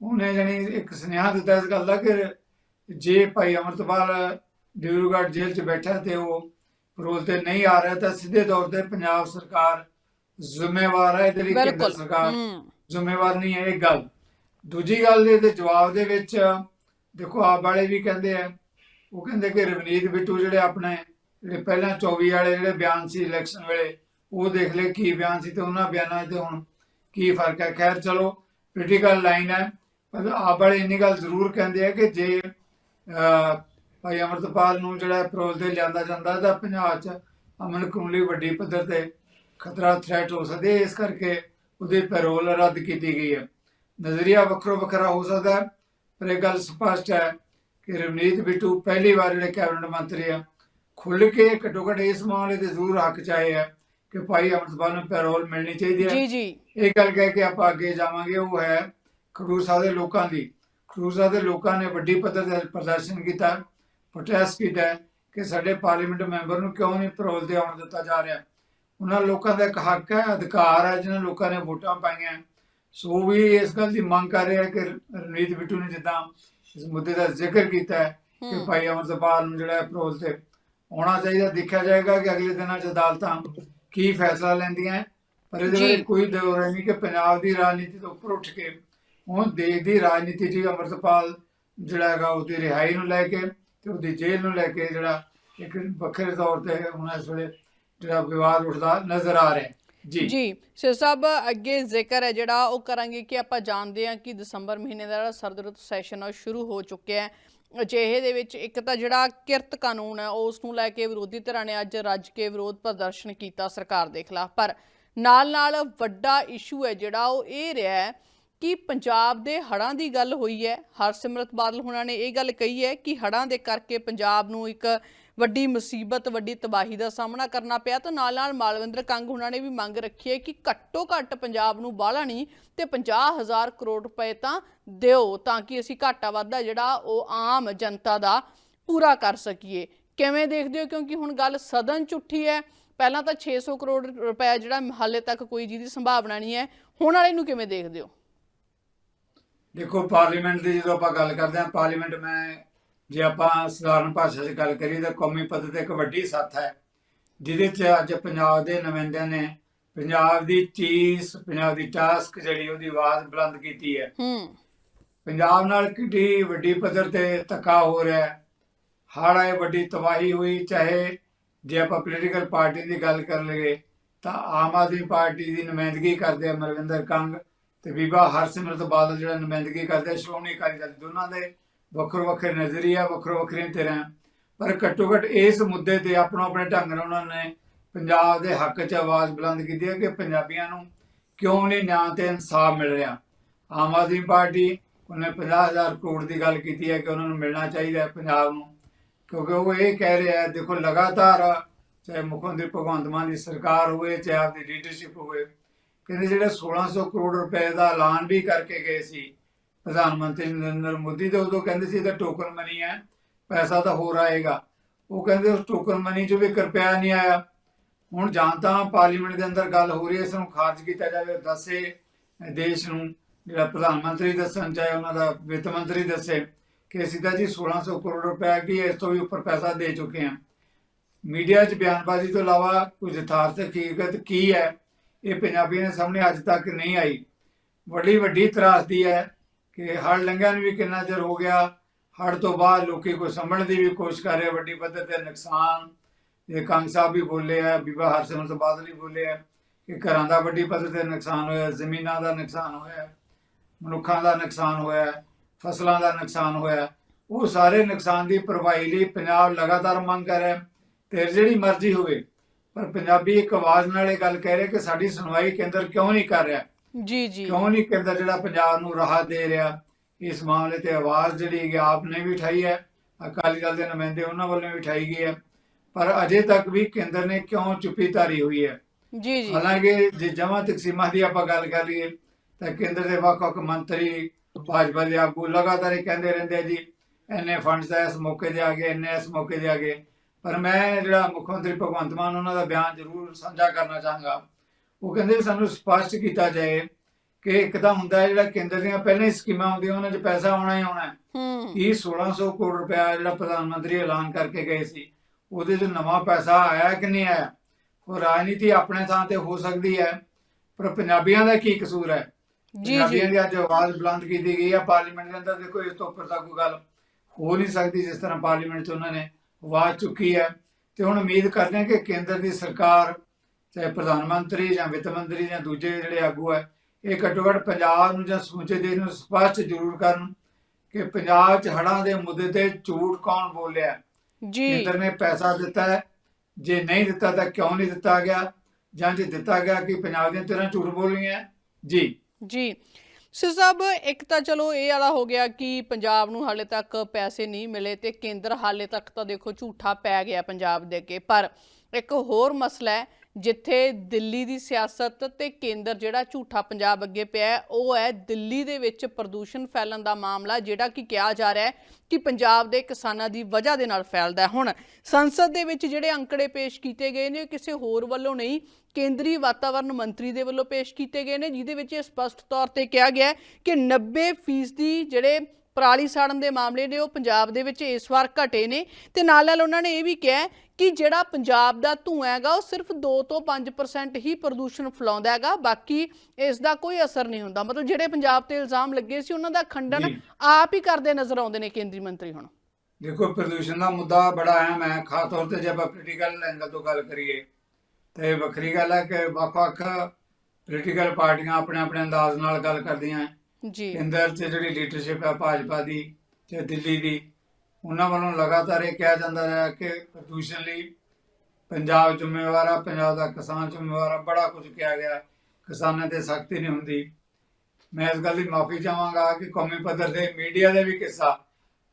ਉਹਨੇ ਜਾਨੀ ਇੱਕ ਸੁਨੇਹਾ ਦਿੱਤਾ ਇਸ ਗੱਲ ਦਾ ਕਿ ਜੇ ਭਾਈ ਅਮਰਤਪਾਲ ਡਿਬਰੂਗੜ੍ਹ ਜੇਲ੍ਹ 'ਚ ਬੈਠਾ ਤੇ ਉਹ ਪਰੋਲ ਤੇ ਨਹੀਂ ਆ ਰਿਹਾ ਤਾਂ ਸਿੱਧੇ ਤੌਰ ਤੇ ਪੰਜਾਬ ਸਰਕਾਰ ਜ਼ਿੰਮੇਵਾਰ ਹੈ ਇਹਦੇ ਲਈ ਕੇਂਦਰ ਸਰਕਾਰ। ਜ਼ਿੰਮੇਵਾਰ ਨਹੀਂ ਹੈ ਇਹ ਗੱਲ। ਦੂਜੀ ਗੱਲ ਦੇ ਤੇ ਜਵਾਬ ਦੇ ਵਿੱਚ ਦੇਖੋ ਆਪ ਵਾਲੇ ਵੀ ਕਹਿੰਦੇ ਆ ਉਹ ਕਹਿੰਦੇ ਕਿ ਰਵਨੀਤ ਬਿੱਟੂ ਜਿਹੜੇ ਆਪਣੇ ਜਿਹੜੇ ਪਹਿਲਾਂ 24 ਵਾਲੇ ਜਿਹੜੇ ਬਿਆਨ ਸੀ ਇਲੈਕਸ਼ਨ ਵੇਲੇ ਉਹ ਦੇਖ ਲੈ ਕੀ ਬਿਆਨ ਸੀ ਤੇ ਉਹਨਾਂ ਬਿਆਨਾਂ 'ਚ ਤੇ ਹੁਣ ਕੀ ਫ਼ਰਕ ਹੈ। ਖੈਰ ਚਲੋ ਪੋਲੀਟੀਕਲ ਲਾਈਨ ਹੈ ਪਰ ਆਪ ਵਾਲੇ ਇੰਨੀ ਗੱਲ ਜ਼ਰੂਰ ਕਹਿੰਦੇ ਆ ਕਿ ਜੇ ਭਾਈ ਅਮਰਤਪਾਲ ਨੂੰ ਜਿਹੜਾ ਪਰੋਲ ਤੇ ਲਿਆਂਦਾ ਜਾਂਦਾ ਤਾਂ ਪੰਜਾਬ 'ਚ ਅਮਨ ਕਾਨੂੰਨ ਲਈ ਵੱਡੀ ਪੱਧਰ ਤੇ ਖਤਰਾ ਥ੍ਰੈਟ ਹੋ ਸਕਦੀ ਹੈ। ਇਸ ਕਰਕੇ ਉਹਦੀ ਪੈਰੋਲ ਰੱਦ ਕੀਤੀ ਗਈ ਹੈ। ਨਜ਼ਰੀਆ ਵੱਖਰੋ ਵੱਖਰਾ ਹੋ ਸਕਦਾ ਹੈ ਪਰ ਇਹ ਗੱਲ ਸਪਸ਼ਟ ਹੈ ਕਿ ਰਵਨੀਤ ਬਿੱਟੂ ਪਹਿਲੀ ਵਾਰ ਜਿਹੜੇ ਕੈਬਨਿਟ ਮੰਤਰੀ ਆ ਖੁੱਲ ਕੇ ਘੱਟੋ ਘੱਟ ਇਸ ਮਾਮਲੇ ਤੇ ਜ਼ਰੂਰ ਹੱਕ ਚਾਹੇ ਹੈ ਕਿ ਭਾਈ ਅਮਰਤਪਾਲ ਨੂੰ ਪੈਰੋਲ ਮਿਲਣੀ ਚਾਹੀਦੀ ਹੈ। ਜੀ ਜੀ। ਇਹ ਗੱਲ ਕਹਿ ਕੇ ਆਪਾਂ ਅੱਗੇ ਜਾਵਾਂਗੇ। ਉਹ ਹੈ ਖਡੂਰ ਸਾਹਿਬ ਦੇ ਲੋਕਾਂ ਦੀ। ਖਡੂਰ ਸਾਹਿਬ ਦੇ ਲੋਕਾਂ ਨੇ ਵੱਡੀ ਪੱਧਰ ਤੇ ਪ੍ਰਦਰਸ਼ਨ ਕੀਤਾ। ਪ੍ਰੋਟੈਸਟ ਕੀਤਾ ਕਿ ਸਾਡੇ ਪਾਰਲੀਮੈਂਟ ਮੈਂਬਰ ਨੂੰ ਕਿਉਂ ਨਹੀਂ ਪਰੋਲ ਤੇ ਆਉਣ ਦਿੱਤਾ ਜਾ ਰਿਹਾ ਉਹਨਾਂ ਲੋਕਾਂ ਦਾ ਇੱਕ ਹੱਕ ਹੈ ਅਧਿਕਾਰ ਹੈ ਜਿਨ੍ਹਾਂ ਲੋਕਾਂ ਨੇ ਵੋਟਾਂ ਪਾਈਆਂ। ਸੋ ਵੀ ਇਸ ਗੱਲ ਦੀ ਮੰਗ ਕਰ ਰਿਹਾ ਕਿ ਰਣਜੀਤ ਬਿੱਟੂ ਨੇ ਜਿੱਦਾਂ ਇਸ ਮੁੱਦੇ ਦਾ ਜ਼ਿਕਰ ਕੀਤਾ ਹੈ ਕਿ ਭਾਈ ਅਮਰਤਪਾਲ ਨੂੰ ਜਿਹੜਾ ਪਰੋਲ ਤੇ ਆਉਣਾ ਚਾਹੀਦਾ ਦੇਖਿਆ ਜਾਏਗਾ ਕਿ ਅਗਲੇ ਦਿਨਾਂ 'ਚ ਅਦਾਲਤਾਂ ਕੀ ਫੈਸਲਾ ਲੈਂਦੀਆਂ। ਪਰ ਇਹਦੇ। ਵਿੱਚ ਕੋਈ ਦੌਰ ਨਹੀਂ ਕਿ ਪੰਜਾਬ ਦੀ ਰਾਜਨੀਤੀ ਤੋਂ ਉੱਪਰ ਉੱਠ ਕੇ ਹੁਣ ਦੇਸ਼ ਦੀ ਰਾਜਨੀਤੀ 'ਚ ਅਮਰਤਪਾਲ ਜਿਹੜਾ ਹੈਗਾ ਉਹਦੀ ਰਿਹਾਈ ਨੂੰ ਲੈ ਕੇ ਤੇ ਉਹਦੀ ਜੇਲ੍ਹ ਨੂੰ ਲੈ ਕੇ ਜਿਹੜਾ ਇੱਕ ਵੱਖਰੇ ਤੌਰ ਤੇ ਹੁਣ ਇਸ ਵੇਲੇ ਜਿਹੜਾ ਵਿਵਾਦ ਉੱਠਦਾ ਨਜ਼ਰ ਆ ਰਿਹਾ ਜੀ। ਜੀ, ਸਿਰ ਸਾਹਿਬ, ਅੱਗੇ ਜ਼ਿਕਰ ਹੈ ਜਿਹੜਾ ਉਹ ਕਰਾਂਗੇ ਕਿ ਆਪਾਂ ਜਾਣਦੇ ਹਾਂ ਕਿ ਦਸੰਬਰ ਮਹੀਨੇ ਦਾ ਜਿਹੜਾ ਸਰਦ ਰੁੱਤ ਸੈਸ਼ਨ ਆ ਸ਼ੁਰੂ ਹੋ ਚੁੱਕਿਆ ਹੈ। ਅਜਿਹੇ ਦੇ ਵਿੱਚ ਇੱਕ ਤਾਂ ਜਿਹੜਾ ਕਿਰਤ ਕਾਨੂੰਨ ਹੈ, ਉਸ ਨੂੰ ਲੈ ਕੇ ਵਿਰੋਧੀ ਧਿਰਾਂ ਨੇ ਅੱਜ ਰੱਜ ਕੇ ਵਿਰੋਧ ਪ੍ਰਦਰਸ਼ਨ ਕੀਤਾ ਸਰਕਾਰ ਦੇ ਖਿਲਾਫ। ਪਰ ਨਾਲ ਨਾਲ ਵੱਡਾ ਇਸ਼ੂ ਹੈ ਜਿਹੜਾ ਉਹ ਇਹ ਰਿਹਾ ਹੈ ਕਿ ਪੰਜਾਬ ਦੇ ਹੜ੍ਹਾਂ ਦੀ ਗੱਲ ਹੋਈ ਹੈ। ਹਰਸਿਮਰਤ ਬਾਦਲ ਹੁਣਾਂ ਨੇ ਇਹ ਗੱਲ ਕਹੀ ਹੈ ਕਿ ਹੜ੍ਹਾਂ ਦੇ ਕਰਕੇ ਪੰਜਾਬ ਨੂੰ ਇੱਕ ਵੱਡੀ ਮੁਸੀਬਤ, ਵੱਡੀ ਤਬਾਹੀ ਦਾ ਸਾਹਮਣਾ ਕਰਨਾ ਪਿਆ। ਤਾਂ ਨਾਲ ਨਾਲ ਮਾਲਵਿੰਦਰ ਕੰਗ ਹੁਣਾਂ ਨੇ ਵੀ ਮੰਗ ਰੱਖੀ ਹੈ ਕਿ ਘੱਟੋ ਘੱਟ ਪੰਜਾਬ ਨੂੰ ਬਾਹਲਾ ਨਹੀਂ ਤੇ 50000 ਕਰੋੜ ਰੁਪਏ ਤਾਂ ਦਿਓ ਤਾਂ ਕਿ ਅਸੀਂ ਘਾਟਾ ਵਾਧਾ ਜਿਹੜਾ ਉਹ ਆਮ ਜਨਤਾ ਦਾ ਪੂਰਾ ਕਰ ਸਕੀਏ। ਕਿਵੇਂ ਦੇਖਦੇ ਹੋ? ਕਿਉਂਕਿ ਹੁਣ ਗੱਲ ਸਦਨ ਚ ਉੱਠੀ ਹੈ। ਪਹਿਲਾਂ ਤਾਂ 600 ਕਰੋੜ ਰੁਪਏ ਜਿਹੜਾ ਹਾਲੇ ਤੱਕ ਕੋਈ ਜਿਹਦੀ ਸੰਭਾਵਨਾ ਨਹੀਂ ਹੈ। ਹੁਣ ਵਾਲੇ ਨੂੰ ਕਿਵੇਂ ਦੇਖਦੇ ਹੋ? ਦੇਖੋ ਪਾਰਲੀਮੈਂਟ ਦੀ ਜਦੋਂ ਆਪਾਂ ਗੱਲ ਕਰਦੇ ਹਾਂ ਪਾਰਲੀਮੈਂਟ ਮੈਂ ਜੇ ਆਪਾਂ ਸਧਾਰਨ ਭਾਸ਼ਾ 'ਚ ਗੱਲ ਕਰੀਏ ਤਾਂ ਕੌਮੀ ਪੱਧਰ ਤੇ ਇੱਕ ਵੱਡੀ ਸੱਥ ਹੈ ਜਿਹਦੇ 'ਚ ਅੱਜ ਪੰਜਾਬ ਦੇ ਨੁਮਾਇੰਦਿਆਂ ਨੇ ਪੰਜਾਬ ਦੀ ਚੀਜ਼ ਪੰਜਾਬ ਦੀ ਟਾਸਕ ਜਿਹੜੀ ਉਹਦੀ ਆਵਾਜ਼ ਬੁਲੰਦ ਕੀਤੀ ਹੈ। ਹੂੰ। ਪੰਜਾਬ ਨਾਲ ਕਿੱਡੀ ਵੱਡੀ ਪੱਧਰ ਤੇ ਧੱਕਾ ਹੋ ਰਿਹਾ ਹੈ। ਹੜ੍ਹ ਆਏ ਵੱਡੀ ਤਬਾਹੀ ਹੋਈ ਚਾਹੇ ਜੇ ਆਪਾਂ ਪੋਲੀਟੀਕਲ ਪਾਰਟੀ ਦੀ ਗੱਲ ਕਰ ਲਈਏ ਤਾਂ ਆਮ ਆਦਮੀ ਪਾਰਟੀ ਦੀ ਨੁਮਾਇੰਦਗੀ ਕਰਦੇ ਆ ਮਰਵਿੰਦਰ ਕੰਗ। ਤੇ ਬੀਬਾ ਹਰਸਿਮਰਤ ਬਾਦਲ ਜਿਹੜਾ ਨੁਮਾਇੰਦਗੀ ਕਰਦੇ ਸ਼੍ਰੋਮਣੀ ਅਕਾਲੀ ਦਲ ਦੋਨਾਂ ਦੇ, ਵੱਖਰੋ ਵੱਖਰੇ ਨਜ਼ਰੀਆ ਵੱਖਰੋ ਵੱਖਰੀਆਂ ਧਿਰਾਂ। ਪਰ ਘੱਟੋ ਘੱਟ ਇਸ ਮੁੱਦੇ ਤੇ ਆਪਣਾ ਆਪਣੇ ਢੰਗ ਨਾਲ ਉਹਨਾਂ ਨੇ ਪੰਜਾਬ ਦੇ ਹੱਕ 'ਚ ਆਵਾਜ਼ ਬੁਲੰਦ ਕੀਤੀ ਹੈ ਕਿ ਪੰਜਾਬੀਆਂ ਨੂੰ ਕਿਉਂ ਨਹੀਂ ਨਿਆਂ ਤੇ ਇਨਸਾਫ ਮਿਲ ਰਿਹਾ? ਆਮ ਆਦਮੀ ਪਾਰਟੀ ਉਹਨੇ 50000 ਕਰੋੜ ਦੀ ਗੱਲ ਕੀਤੀ ਹੈ ਕਿ ਉਹਨਾਂ ਨੂੰ ਮਿਲਣਾ ਚਾਹੀਦਾ ਹੈ ਪੰਜਾਬ ਨੂੰ। ਕਿਉਂਕਿ ਉਹ ਇਹ ਕਹਿ ਰਿਹਾ ਹੈ, ਦੇਖੋ ਲਗਾਤਾਰ ਚਾਹੇ ਮੁੱਖ ਮੰਤਰੀ ਭਗਵੰਤ ਮਾਨ ਦੀ ਸਰਕਾਰ ਹੋਵੇ, ਚਾਹੇ ਆਪਦੀ ਲੀਡਰਸ਼ਿਪ ਹੋਵੇ ਕਹਿੰਦੇ ਜਿਹੜੇ 1600 ਕਰੋੜ ਰੁਪਏ ਦਾ ਐਲਾਨ ਵੀ ਕਰਕੇ ਗਏ ਸੀ, ਪ੍ਰਧਾਨ ਮੰਤਰੀ ਨਰਿੰਦਰ ਮੋਦੀ ਤੇ ਉਦੋਂ ਕਹਿੰਦੇ ਸੀ ਇਹ ਤਾਂ ਟੋਕਨ ਮਨੀ ਹੈ, ਪੈਸਾ ਤਾਂ ਹੋਰ ਆਏਗਾ। ਉਹ ਕਹਿੰਦੇ ਉਸ ਟੋਕਨ ਮਨੀ 'ਚ ਵੀ ਕਿਰਪਿਆ ਨਹੀਂ ਆਇਆ। ਹੁਣ ਜਾਂ ਤਾਂ ਪਾਰਲੀਮੈਂਟ ਦੇ ਅੰਦਰ ਗੱਲ ਹੋ ਰਹੀ ਹੈ, ਇਸ ਨੂੰ ਖਾਰਜ ਕੀਤਾ ਜਾਵੇ, ਦੱਸੇ ਦੇਸ਼ ਨੂੰ, ਜਿਹੜਾ ਪ੍ਰਧਾਨ ਮੰਤਰੀ ਦੱਸਣ ਚਾਹੇ ਉਹਨਾਂ ਦਾ ਵਿੱਤ ਮੰਤਰੀ ਦੱਸੇ ਕਿ ਸਿੱਧਾ ਤਾਂ ਜੀ 1600 ਕਰੋੜ ਰੁਪਏ ਕੀ ਇਸ ਤੋਂ ਵੀ ਉੱਪਰ ਪੈਸਾ ਦੇ ਚੁੱਕੇ ਆ ਮੀਡੀਆ 'ਚ ਬਿਆਨਬਾਜ਼ੀ ਤੋਂ ਇਲਾਵਾ ਕੋਈ ਯਥਾਰਥ ਹਕੀਕਤ ਕੀ ਹੈ ਇਹ ਪੰਜਾਬੀਆਂ ਦੇ ਸਾਹਮਣੇ ਅੱਜ ਤੱਕ ਨਹੀਂ ਆਈ। ਵੱਡੀ ਵੱਡੀ ਤਰਾਸਦੀ ਹੈ ਕਿ ਹੜ ਲੰਘਿਆ ਨੂੰ ਵੀ ਕਿੰਨਾ ਚਿਰ ਹੋ ਗਿਆ ਹੜ ਤੋਂ ਬਾਅਦ ਲੋਕੀ ਕੋਈ ਸੰਭਲਣ ਦੀ ਵੀ ਕੋਸ਼ਿਸ਼ ਕਰ ਰਹੇ ਵੱਡੀ ਪੱਧਰ ਤੇ ਨੁਕਸਾਨ। ਇਹ ਕੰਗ ਸਾਹਿਬ ਵੀ ਬੋਲੇ ਆ, ਬੀਬਾ ਹਰਸਿਮਰਤ ਬਾਦਲ ਵੀ ਬੋਲੇ ਆ ਕਿ ਘਰਾਂ ਦਾ ਵੱਡੀ ਪੱਧਰ ਤੇ ਨੁਕਸਾਨ ਹੋਇਆ, ਜ਼ਮੀਨਾਂ ਦਾ ਨੁਕਸਾਨ ਹੋਇਆ, ਮਨੁੱਖਾਂ ਦਾ ਨੁਕਸਾਨ ਹੋਇਆ, ਫਸਲਾਂ ਦਾ ਨੁਕਸਾਨ ਹੋਇਆ। ਉਹ ਸਾਰੇ ਨੁਕਸਾਨ ਦੀ ਭਰਪਾਈ ਲਈ ਪੰਜਾਬ ਲਗਾਤਾਰ ਮੰਗ ਕਰ ਰਿਹਾ ਤੇ ਜਿਹੜੀ ਮਰਜ਼ੀ ਹੋਵੇ ਪਰ ਪੰਜਾਬੀ ਇੱਕ ਆਵਾਜ਼ ਨਾਲ ਇਹ ਗੱਲ ਕਹਿ ਰਿਹਾ ਕਿ ਸਾਡੀ ਸੁਣਵਾਈ ਕੇਂਦਰ ਕਿਉਂ ਨਹੀਂ ਕਰ ਰਿਹਾ? ਜੀ ਜੀ। ਕਿਉਂ ਨਹੀਂ ਕੇਂਦਰ ਜਿਹੜਾ ਪੰਜਾਬ ਨੂੰ ਰਾਹਤ ਦੇ ਰਿਹਾ? ਇਸ ਮਾਮਲੇ ਤੇ ਆਵਾਜ਼ ਜਿਹੜੀ ਕਿ ਆਪ ਨੇ ਵੀ ਉਠਾਈ ਹੈ। ਅਕਾਲੀ ਦਲ ਦੇ ਨੁਮਾਇੰਦੇ ਉਹਨਾਂ ਵੱਲੋਂ ਵੀ ਉਠਾਈ ਗਈ ਹੈ। ਪਰ ਅਜੇ ਤੱਕ ਵੀ ਕੇਂਦਰ ਨੇ ਕਿਉਂ ਚੁੱਪੀ ਧਾਰੀ ਹੋਈ ਹੈ? ਜੀ ਜੀ। ਹਾਲਾਂਕਿ ਜੇ ਜਮਾ ਤਕਸੀਮਾਂ ਦੀ ਆਪਾਂ ਗੱਲ ਕਰ ਲਈਏ ਤਾਂ ਕੇਂਦਰ ਦੇ ਵੱਖ-ਵੱਖ ਮੰਤਰੀ ਭਾਜਪਾ ਦੇ ਆਗੂ ਲਗਾਤਾਰ ਇਹ ਕਹਿੰਦੇ ਰਹਿੰਦੇ ਆ ਜੀ ਇੰਨੇ ਫੰਡਸ ਆ ਇਸ ਮੌਕੇ ਦੇ ਆ ਗਏ ਇੰਨੇ ਇਸ ਮੌਕੇ ਦੇ ਆ ਗਏ। ਪਰ ਮੈਂ ਜਿਹੜਾ ਮੁੱਖ ਮੰਤਰੀ ਭਗਵੰਤ ਮਾਨ ਉਹਨਾਂ ਦਾ ਬਿਆਨ ਜ਼ਰੂਰ ਸਾਂਝਾ ਕਰਨਾ ਚਾਹਾਂਗਾ। ਉਹ ਕਹਿੰਦੇ ਸਾਨੂੰ ਸਪਸ਼ਟ ਕੀਤਾ ਜਾਏ ਕਿ ਇੱਕ ਤਾਂ ਹੁੰਦਾ ਹੈ ਜਿਹੜਾ ਕੇਂਦਰ ਦੀਆਂ ਪਹਿਲਾਂ ਹੀ ਸਕੀਮਾਂ ਹੁੰਦੀਆਂ ਉਹਨਾਂ 'ਚ ਪੈਸਾ ਆਉਣਾ ਹੀ ਆਉਣਾ ਹੈ। ਹੂੰ। ਇਹ 1600 ਕਰੋੜ ਰੁਪਇਆ ਜਿਹੜਾ ਪ੍ਰਧਾਨ ਮੰਤਰੀ ਐਲਾਨ ਕਰਕੇ ਗਏ ਸੀ ਉਹਦੇ 'ਚ ਨਵਾਂ ਪੈਸਾ ਆਇਆ ਕਿ ਨਹੀਂ ਆਇਆ? ਉਹ ਰਾਜਨੀਤੀ ਆਪਣੇ ਥਾਂ ਤੇ ਹੋ ਸਕਦੀ ਹੈ ਪਰ ਪੰਜਾਬੀਆਂ ਦਾ ਕੀ ਕਸੂਰ ਹੈ? ਜੀ ਜੀ। ਪੰਜਾਬੀਆਂ ਦੀ ਅੱਜ ਆਵਾਜ਼ ਬੁਲੰਦ ਕੀਤੀ ਗਈ ਹੈ ਪਾਰਲੀਮੈਂਟ ਦੇ ਅੰਦਰ ਦੇਖੋ ਇਸ ਤੋਂ ਉੱਪਰ ਤਾਂ ਕੋਈ ਗੱਲ ਹੋ ਨਹੀਂ ਸਕਦੀ ਜਿਸ ਤਰ੍ਹਾਂ ਪਾਰਲੀਮੈਂਟ 'ਚ ਉਹਨਾਂ ਨੇ ਆਵਾਜ਼ ਚੁੱਕੀ ਹੈ ਤੇ ਹੁਣ ਉਮੀਦ ਕਰਦੇ ਹਾਂ ਕਿ ਕੇਂਦਰ ਦੀ ਸਰਕਾਰ ਚਾਹੇ ਪ੍ਰਧਾਨ ਮੰਤਰੀ ਜਾਂ ਵਿੱਤ ਮੰਤਰੀ ਜਾਂ ਦੂਜੇ ਜਿਹੜੇ ਆਗੂ ਹੈ ਇਹ ਘੱਟੋ ਘੱਟ ਪੰਜਾਬ ਨੂੰ ਜਾਂ ਸਮੁੱਚੇ ਦੇਸ਼ ਨੂੰ ਸਪਸ਼ਟ ਜ਼ਰੂਰ ਕਰਨ ਕਿ ਪੰਜਾਬ 'ਚ ਹੜ੍ਹਾਂ ਦੇ ਮੁੱਦੇ ਤੇ ਝੂਠ ਕੌਣ ਬੋਲਿਆ। ਜੀ। ਕੇਂਦਰ ਨੇ ਪੈਸਾ ਦਿੱਤਾ ਹੈ। ਜੇ ਨਹੀਂ ਦਿੱਤਾ ਤਾਂ ਕਿਉਂ ਨਹੀਂ ਦਿੱਤਾ ਗਿਆ? ਜਾਂ ਜੇ ਦਿੱਤਾ ਗਿਆ ਕਿ ਪੰਜਾਬ ਦੀਆਂ ਤਰ੍ਹਾਂ ਝੂਠ ਬੋਲ ਰਹੀਆਂ ਜੀ। ਜੀ। ਸੋ ਸਾਹਿਬ, ਇੱਕ ਤਾਂ ਚਲੋ ਇਹ ਵਾਲਾ ਹੋ ਗਿਆ ਕਿ ਪੰਜਾਬ ਨੂੰ ਹਾਲੇ ਤੱਕ ਪੈਸੇ ਨਹੀਂ ਮਿਲੇ ਤੇ ਕੇਂਦਰ ਹਾਲੇ ਤੱਕ ਤਾਂ ਦੇਖੋ ਝੂਠਾ ਪੈ ਗਿਆ ਪੰਜਾਬ ਦੇ ਅੱਗੇ। ਪਰ ਇੱਕ ਹੋਰ ਮਸਲਾ ਹੈ, ਜਿੱਥੇ ਦਿੱਲੀ ਦੀ ਸਿਆਸਤ ਤੇ ਕੇਂਦਰ ਜਿਹੜਾ ਝੂਠਾ ਪੰਜਾਬ ਅੱਗੇ ਪਿਆ ਉਹ ਹੈ ਦਿੱਲੀ ਦੇ ਵਿੱਚ ਪ੍ਰਦੂਸ਼ਣ ਫੈਲਣ ਦਾ ਮਾਮਲਾ, ਜਿਹੜਾ ਕਿ ਕਿਹਾ ਜਾ ਰਿਹਾ ਹੈ ਕਿ ਪੰਜਾਬ ਦੇ ਕਿਸਾਨਾਂ ਦੀ ਵਜ੍ਹਾ ਦੇ ਨਾਲ ਫੈਲਦਾ ਹੈ। ਹੁਣ ਸੰਸਦ ਦੇ ਵਿੱਚ ਜਿਹੜੇ ਅੰਕੜੇ ਪੇਸ਼ ਕੀਤੇ ਗਏ ਨੇ ਕਿਸੇ ਹੋਰ ਵੱਲੋਂ ਨਹੀਂ ਕੇਂਦਰੀ ਵਾਤਾਵਰਣ ਮੰਤਰੀ ਦੇ ਵੱਲੋਂ ਪੇਸ਼ ਕੀਤੇ ਗਏ ਨੇ ਜਿਹਦੇ ਵਿੱਚ ਇਹ ਸਪਸ਼ਟ ਤੌਰ ਤੇ ਕਿਹਾ ਗਿਆ ਹੈ ਕਿ 90% ਜਿਹੜੇ ਪਰਾਲੀ ਸਾੜਨ ਦੇ ਮਾਮਲੇ ਨੇ ਉਹ ਪੰਜਾਬ ਦੇ ਵਿੱਚ ਇਸ ਵਾਰ ਘਟੇ ਨੇ। ਤੇ ਨਾਲ ਨਾਲ ਉਹਨਾਂ ਨੇ ਇਹ ਵੀ ਕਿਹਾ ਕਿ ਜਿਹੜਾ ਪੰਜਾਬ ਦਾ ਧੂੰਆਂ ਹੈਗਾ ਉਹ ਸਿਰਫ 2 ਤੋਂ 5% ਹੀ ਪ੍ਰਦੂਸ਼ਣ ਫੈਲਾਉਂਦਾ ਹੈਗਾ ਬਾਕੀ ਇਸ ਦਾ ਕੋਈ ਅਸਰ ਨਹੀਂ ਹੁੰਦਾ। ਮਤਲਬ ਜਿਹੜੇ ਪੰਜਾਬ ਤੇ ਇਲਜ਼ਾਮ ਲੱਗੇ ਸੀ ਉਹਨਾਂ ਦਾ ਖੰਡਨ। ਆਪ ਹੀ ਕਰਦੇ ਨਜ਼ਰ ਆਉਂਦੇ ਨੇ ਕੇਂਦਰੀ ਮੰਤਰੀ ਹੁਣ। ਦੇਖੋ ਪ੍ਰਦੂਸ਼ਣ ਦਾ ਮੁੱਦਾ ਬੜਾ ਅਹਿਮ ਹੈ। ਖਾਸ ਤੌਰ ਤੇ ਜੇ ਆਪਾਂ ਪੋਲੀਟੀਕਲ ਐਂਗਲ ਤੋਂ ਗੱਲ ਕਰੀਏ ਤੇ ਵੱਖਰੀ ਗੱਲ ਹੈ ਕਿ ਵੱਖ-ਵੱਖ ਪੋਲੀਟੀਕਲ ਪਾਰਟੀਆਂ ਆਪਣੇ ਆਪਣੇ ਅੰਦਾਜ਼ ਨਾਲ ਗੱਲ ਕਰਦੀਆਂ ਜੀ। ਕੇਂਦਰ 'ਚ ਜਿਹੜੀ ਲੀਡਰਸ਼ਿਪ ਹੈ ਭਾਜਪਾ ਦੀ ਤੇ ਦਿੱਲੀ ਦੀ ਉਹਨਾਂ ਵੱਲੋਂ ਲਗਾਤਾਰ ਇਹ ਕਿਹਾ ਜਾਂਦਾ ਰਿਹਾ ਕਿ ਪ੍ਰਦੂਸ਼ਣ ਲਈ ਪੰਜਾਬ ਜ਼ਿੰਮੇਵਾਰ ਆ ਪੰਜਾਬ ਦਾ ਕਿਸਾਨ ਜ਼ਿੰਮੇਵਾਰ ਆ ਬੜਾ ਕੁਝ ਕਿਹਾ ਗਿਆ ਕਿਸਾਨਾਂ ਤੇ ਸਖਤੀ ਨਹੀਂ ਹੁੰਦੀ। ਮੈਂ ਇਸ ਗੱਲ ਦੀ ਮਾਫੀ ਚਾਹਾਂਗਾ ਕਿ ਕੌਮੀ ਪੱਧਰ ਤੇ ਮੀਡੀਆ ਦੇ ਵੀ ਕਿੱਸਾ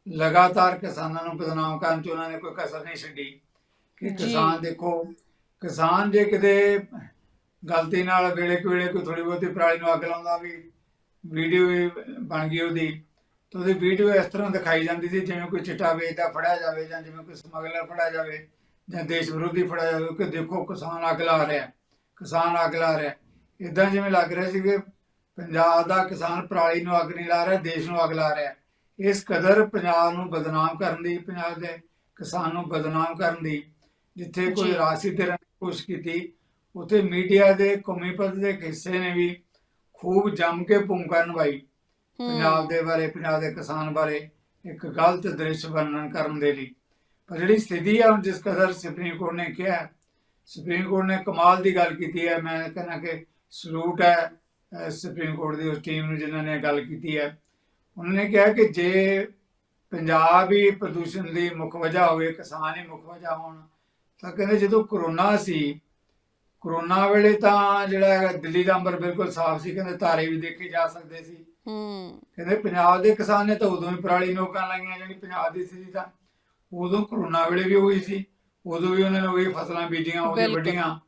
ਲਗਾਤਾਰ ਕਿਸਾਨਾਂ ਨੂੰ ਬਦਨਾਮ ਕਰਨ ਚ ਉਹਨਾਂ ਨੇ ਕੋਈ ਕਸਰ ਨਹੀਂ ਛੱਡੀ। ਕਿ। ਕਿਸਾਨ ਦੇਖੋ ਕਿਸਾਨ ਜੇ ਕਿਤੇ ਗਲਤੀ ਨਾਲ ਵੇਲੇ ਕੁ ਵੇਲੇ ਕੋਈ ਥੋੜੀ ਬਹੁਤੀ ਪਰਾਲੀ ਨੂੰ ਅੱਗ ਲਾਉਂਦਾ ਵੀ ਵੀਡੀਓ ਵੀ ਬਣ ਗਈ ਉਹਦੀ ਤਾਂ ਉਹਦੀ ਵੀਡੀਓ ਇਸ ਤਰ੍ਹਾਂ ਦਿਖਾਈ ਜਾਂਦੀ ਸੀ ਜਿਵੇਂ ਕੋਈ ਚਿੱਟਾ ਵੇਚਦਾ ਫੜਿਆ ਜਾਵੇ ਜਾਂ ਜਿਵੇਂ ਕੋਈ ਸਮਗਲਰ ਫੜਿਆ ਜਾਵੇ ਜਾਂ ਦੇਸ਼ ਵਿਰੋਧੀ ਫੜਿਆ ਜਾਵੇ ਕਿ ਦੇਖੋ ਕਿਸਾਨ ਅੱਗ ਲਾ ਰਿਹਾ ਕਿਸਾਨ ਅੱਗ ਲਾ ਰਿਹਾ ਇਦਾਂ ਜਿਵੇਂ ਲੱਗ ਰਿਹਾ ਸੀ ਕਿ ਪੰਜਾਬ ਦਾ ਕਿਸਾਨ ਪਰਾਲੀ ਨੂੰ ਅੱਗ ਨਹੀਂ ਲਾ ਰਿਹਾ ਦੇਸ਼ ਨੂੰ ਅੱਗ ਲਾ ਰਿਹਾ ਇਸ ਕਦਰ ਪੰਜਾਬ ਨੂੰ ਬਦਨਾਮ ਕਰਨ ਦੀ ਪੰਜਾਬ ਦੇ ਕਿਸਾਨ ਨੂੰ ਬਦਨਾਮ ਕਰਨ ਦੀ ਜਿੱਥੇ ਕੋਈ। ਰਾਸੀ ਤੇ ਕੋਸ਼ਿਸ਼ ਕੀਤੀ। ਉੱਥੇ ਮੀਡੀਆ ਦੇ ਕੌਮੀ ਪੱਧਰ ਦੇ ਹਿੱਸੇ ਨੇ ਵੀ ਖੂਬ ਜੰਮ ਕੇ ਭੂਮਿਕਾ ਨਿਭਾਈ। ਪੰਜਾਬ ਦੇ ਬਾਰੇ ਪੰਜਾਬ ਦੇ ਕਿਸਾਨ ਬਾਰੇ ਇੱਕ ਗਲਤ ਦ੍ਰਿਸ਼ ਵਰਣਨ ਕਰਨ ਦੇ ਲਈ। ਪਰ ਜਿਹੜੀ ਸਥਿਤੀ ਹੁਣ ਜਿਸ ਕਦਰ ਸੁਪਰੀਮ ਕੋਰਟ ਨੇ ਕਿਹਾ ਸੁਪਰੀਮ ਕੋਰਟ ਨੇ ਕਮਾਲ ਦੀ ਗੱਲ ਕੀਤੀ ਹੈ। ਮੈਂ ਕਹਿੰਦਾ ਕਿ ਸਲੂਟ ਹੈ ਸੁਪਰੀਮ ਕੋਰਟ ਦੀ ਉਸ ਟੀਮ ਨੂੰ ਜਿਨ੍ਹਾਂ ਨੇ ਗੱਲ ਕੀਤੀ ਹੈ। ਉਹਨਾਂ ਨੇ ਕਿਹਾ ਕਿ ਜੇ ਪੰਜਾਬ ਹੀ ਪ੍ਰਦੂਸ਼ਣ ਦੀ ਮੁੱਖ ਵਜ੍ਹਾ ਹੋਵੇ ਕਿਸਾਨ ਹੀ ਮੁੱਖ ਵਜ੍ਹਾ ਹੋਣ ਤਾਂ ਕਹਿੰਦੇ ਜਦੋਂ ਕਰੋਨਾ ਸੀ ਕਰੋਨਾ ਵੇਲੇ ਤਾਂ ਜਿਹੜਾ ਹੈਗਾ ਦਿੱਲੀ ਦਾ ਅੰਬਰ ਬਿਲਕੁਲ ਸਾਫ਼ ਸੀ ਕਹਿੰਦੇ ਤਾਰੇ ਵੀ ਦੇਖੇ ਜਾ ਸਕਦੇ ਸੀ। ਹੂੰ। ਕਹਿੰਦੇ ਪੰਜਾਬ ਦੇ ਕਿਸਾਨ ਨੇ ਤਾਂ ਉਦੋਂ ਹੀ ਪਰਾਲੀ ਨੋਕਾਂ ਲਾਈਆਂ ਜਿਹੜੀ ਪੰਜਾਬ ਦੀ ਸਥਿਤੀ ਤਾਂ ਉਦੋਂ ਕਰੋਨਾ ਵੇਲੇ ਵੀ ਹੋਈ ਸੀ ਉਦੋਂ ਵੀ ਉਹਨਾਂ ਨੇ ਉਹੀ ਫਸਲਾਂ ਬੀਜੀਆਂ ਉਹ ਵੀ ਬਿਲਕੁਲ। ਵੱਡੀਆਂ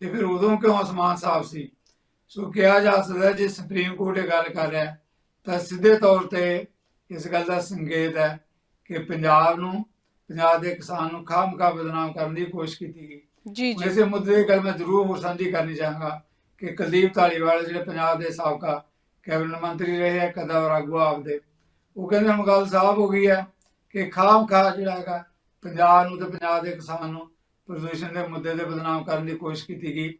ਤੇ ਫਿਰ ਉਦੋਂ ਕਿਉਂ ਅਸਮਾਨ ਸਾਫ਼ ਸੀ? ਸੋ ਕਿਹਾ ਜਾ ਸਕਦਾ ਜੇ ਸੁਪਰੀਮ ਕੋਰਟ ਇਹ ਗੱਲ ਕਰ ਰਿਹਾ ਤਾਂ ਸਿੱਧੇ ਤੌਰ ਤੇ ਇਸ ਗੱਲ ਦਾ ਸੰਕੇਤ ਹੈ ਕਿ ਪੰਜਾਬ ਨੂੰ ਪੰਜਾਬ ਦੇ ਕਿਸਾਨ ਨੂੰ ਖਾਮਖਾ ਬਦਨਾਮ ਕਰਨ ਦੀ ਕੋਸ਼ਿਸ਼ ਕੀਤੀ ਗਈ। ਜੀ ਜੀ। ਇਸੇ ਮੁੱਦੇ ਦੀ ਗੱਲ ਮੈਂ ਜ਼ਰੂਰ ਹੋਰ ਸਾਂਝੀ ਕਰਨੀ ਚਾਹਾਂਗਾ ਕਿ ਕੁਲਦੀਪ ਧਾਲੀਵਾਲ ਜਿਹੜੇ ਪੰਜਾਬ ਦੇ ਸਾਬਕਾ ਕੈਬਨਿਟ ਮੰਤਰੀ ਰਹੇ ਹੈ ਕਦਾ ਆਗੂ ਆਪਦੇ। ਉਹ ਕਹਿੰਦੇ ਹੁਣ ਗੱਲ ਸਾਫ਼ ਹੋ ਗਈ ਹੈ ਕਿ ਖਾਮ ਖਾ ਜਿਹੜਾ ਹੈਗਾ ਪੰਜਾਬ ਨੂੰ ਤੇ ਪੰਜਾਬ ਦੇ ਕਿਸਾਨ ਨੂੰ ਪ੍ਰਦੂਸ਼ਣ ਦੇ ਮੁੱਦੇ ਤੇ ਬਦਨਾਮ ਕਰਨ ਦੀ ਕੋਸ਼ਿਸ਼ ਕੀਤੀ ਗਈ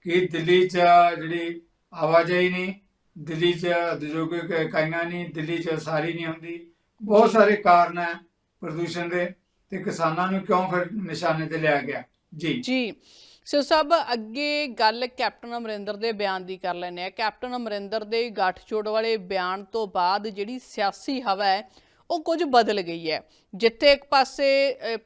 ਕਿ ਦਿੱਲੀ 'ਚ ਜਿਹੜੀ ਆਵਾਜਾਈ ਨਹੀਂ ਦਿੱਲੀ 'ਚ ਉਦਯੋਗਿਕ ਇਕਾਈਆਂ ਨਹੀਂ ਦਿੱਲੀ 'ਚ ਸਾਰੀ ਨਹੀਂ ਹੁੰਦੀ। ਬਹੁਤ ਸਾਰੇ ਕਾਰਨ ਹੈ ਪ੍ਰਦੂਸ਼ਣ ਦੇ। ਤੇ ਕਿਸਾਨਾਂ ਨੂੰ ਕਿਉਂ ਫਿਰ ਨਿਸ਼ਾਨੇ ਤੇ ਲਿਆ ਗਿਆ? ਜੀ। ਜੀ। ਸੋ ਸਭ ਅੱਗੇ ਗੱਲ ਕੈਪਟਨ ਅਮਰਿੰਦਰ ਦੇ ਬਿਆਨ ਦੀ ਕਰ ਲੈਂਦੇ ਆ ਕੈਪਟਨ ਅਮਰਿੰਦਰ ਦੇ ਗੱਠਜੋੜ ਵਾਲੇ ਬਿਆਨ ਤੋਂ ਬਾਅਦ ਜਿਹੜੀ ਸਿਆਸੀ ਹਵਾ ਹੈ, ਉਹ ਕੁਝ ਬਦਲ ਗਈ ਹੈ। ਜਿੱਥੇ ਇੱਕ ਪਾਸੇ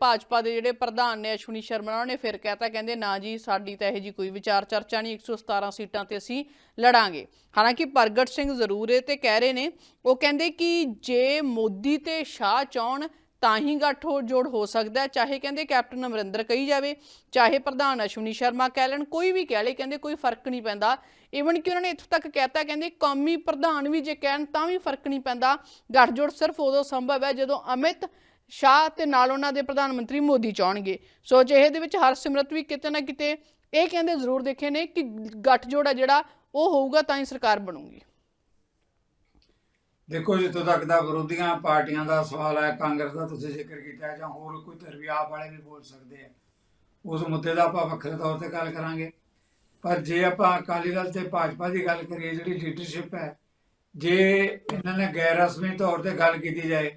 ਭਾਜਪਾ ਦੇ ਜਿਹੜੇ ਪ੍ਰਧਾਨ ਨੇ ਅਸ਼ਵਨੀ ਸ਼ਰਮਾ, ਉਹਨਾਂ ਨੇ ਫਿਰ ਕਹਿਤਾ, ਕਹਿੰਦੇ, ਨਾ ਜੀ, ਸਾਡੀ ਤਾਂ ਇਹ ਜੀ ਕੋਈ ਵਿਚਾਰ ਚਰਚਾ ਨਹੀਂ 117 ਸੀਟਾਂ ਤੇ ਅਸੀਂ ਲੜਾਂਗੇ। ਹਾਲਾਂਕਿ ਪ੍ਰਗਟ ਸਿੰਘ ਜ਼ਰੂਰ ਇਹ ਤੇ ਕਹਿ ਰਹੇ ਨੇ, ਉਹ ਕਹਿੰਦੇ ਕਿ ਜੇ ਮੋਦੀ ਤੇ ਸ਼ਾਹ ਚਾਹਣ ਤਾਂ ਹੀ ਗੱਠ ਜੋੜ ਹੋ। ਸਕਦਾ ਚਾਹੇ ਕਹਿੰਦੇ ਕੈਪਟਨ ਅਮਰਿੰਦਰ ਕਹੀ ਜਾਵੇ, ਚਾਹੇ ਪ੍ਰਧਾਨ ਅਸ਼ਵਨੀ ਸ਼ਰਮਾ ਕਹਿ ਲੈਣ, ਕੋਈ ਵੀ ਕਹਿ ਲੇ, ਕਹਿੰਦੇ ਕੋਈ ਫ਼ਰਕ ਨਹੀਂ ਪੈਂਦਾ। ਇਵਨ ਕਿ ਉਹਨਾਂ ਨੇ ਇੱਥੋਂ ਤੱਕ ਕਹਿਤਾ ਕਹਿੰਦੇ ਕੌਮੀ ਪ੍ਰਧਾਨ ਵੀ ਜੇ ਕਹਿਣ, ਤਾਂ ਵੀ ਫ਼ਰਕ ਨਹੀਂ ਪੈਂਦਾ। ਗੱਠਜੋੜ ਸਿਰਫ ਉਦੋਂ ਸੰਭਵ ਹੈ ਜਦੋਂ ਅਮਿਤ ਸ਼ਾਹ ਤੇ ਨਾਲ ਉਹਨਾਂ ਦੇ ਪ੍ਰਧਾਨ ਮੰਤਰੀ ਮੋਦੀ ਚਾਹਣਗੇ ਸੋ ਜਿਹੇ ਦੇ ਵਿੱਚ ਹਰਸਿਮਰਤ ਵੀ ਕਿਤੇ ਨਾ ਕਿਤੇ ਇਹ ਕਹਿੰਦੇ ਜ਼ਰੂਰ ਦੇਖੇ ਨੇ ਕਿ ਗੱਠਜੋੜ ਹੈ ਜਿਹੜਾ, ਉਹ ਹੋਊਗਾ ਤਾਂ ਹੀ ਸਰਕਾਰ ਬਣੂਗੀ। ਦੇਖੋ ਜਿੱਥੋਂ ਤੱਕ ਦਾ ਵਿਰੋਧੀਆਂ ਪਾਰਟੀਆਂ ਦਾ ਸਵਾਲ ਹੈ ਕਾਂਗਰਸ ਦਾ ਤੁਸੀਂ ਜ਼ਿਕਰ ਕੀਤਾ ਹੈ ਜਾਂ ਹੋਰ ਕੋਈ ਆਪ ਵਾਲੇ ਵੀ ਬੋਲ ਸਕਦੇ ਆ। ਉਸ ਮੁੱਦੇ ਦਾ ਆਪਾਂ ਵੱਖਰੇ ਤੌਰ ਤੇ ਗੱਲ ਕਰਾਂਗੇ। ਪਰ ਜੇ ਆਪਾਂ ਅਕਾਲੀ ਦਲ ਤੇ ਭਾਜਪਾ ਦੀ ਗੱਲ ਕਰੀਏ ਜਿਹੜੀ ਲੀਡਰਸ਼ਿਪ ਹੈ ਜੇ ਇਹਨਾਂ ਨੇ ਗੈਰ ਰਸਮੀ ਤੌਰ ਤੇ ਗੱਲ ਕੀਤੀ ਜਾਏ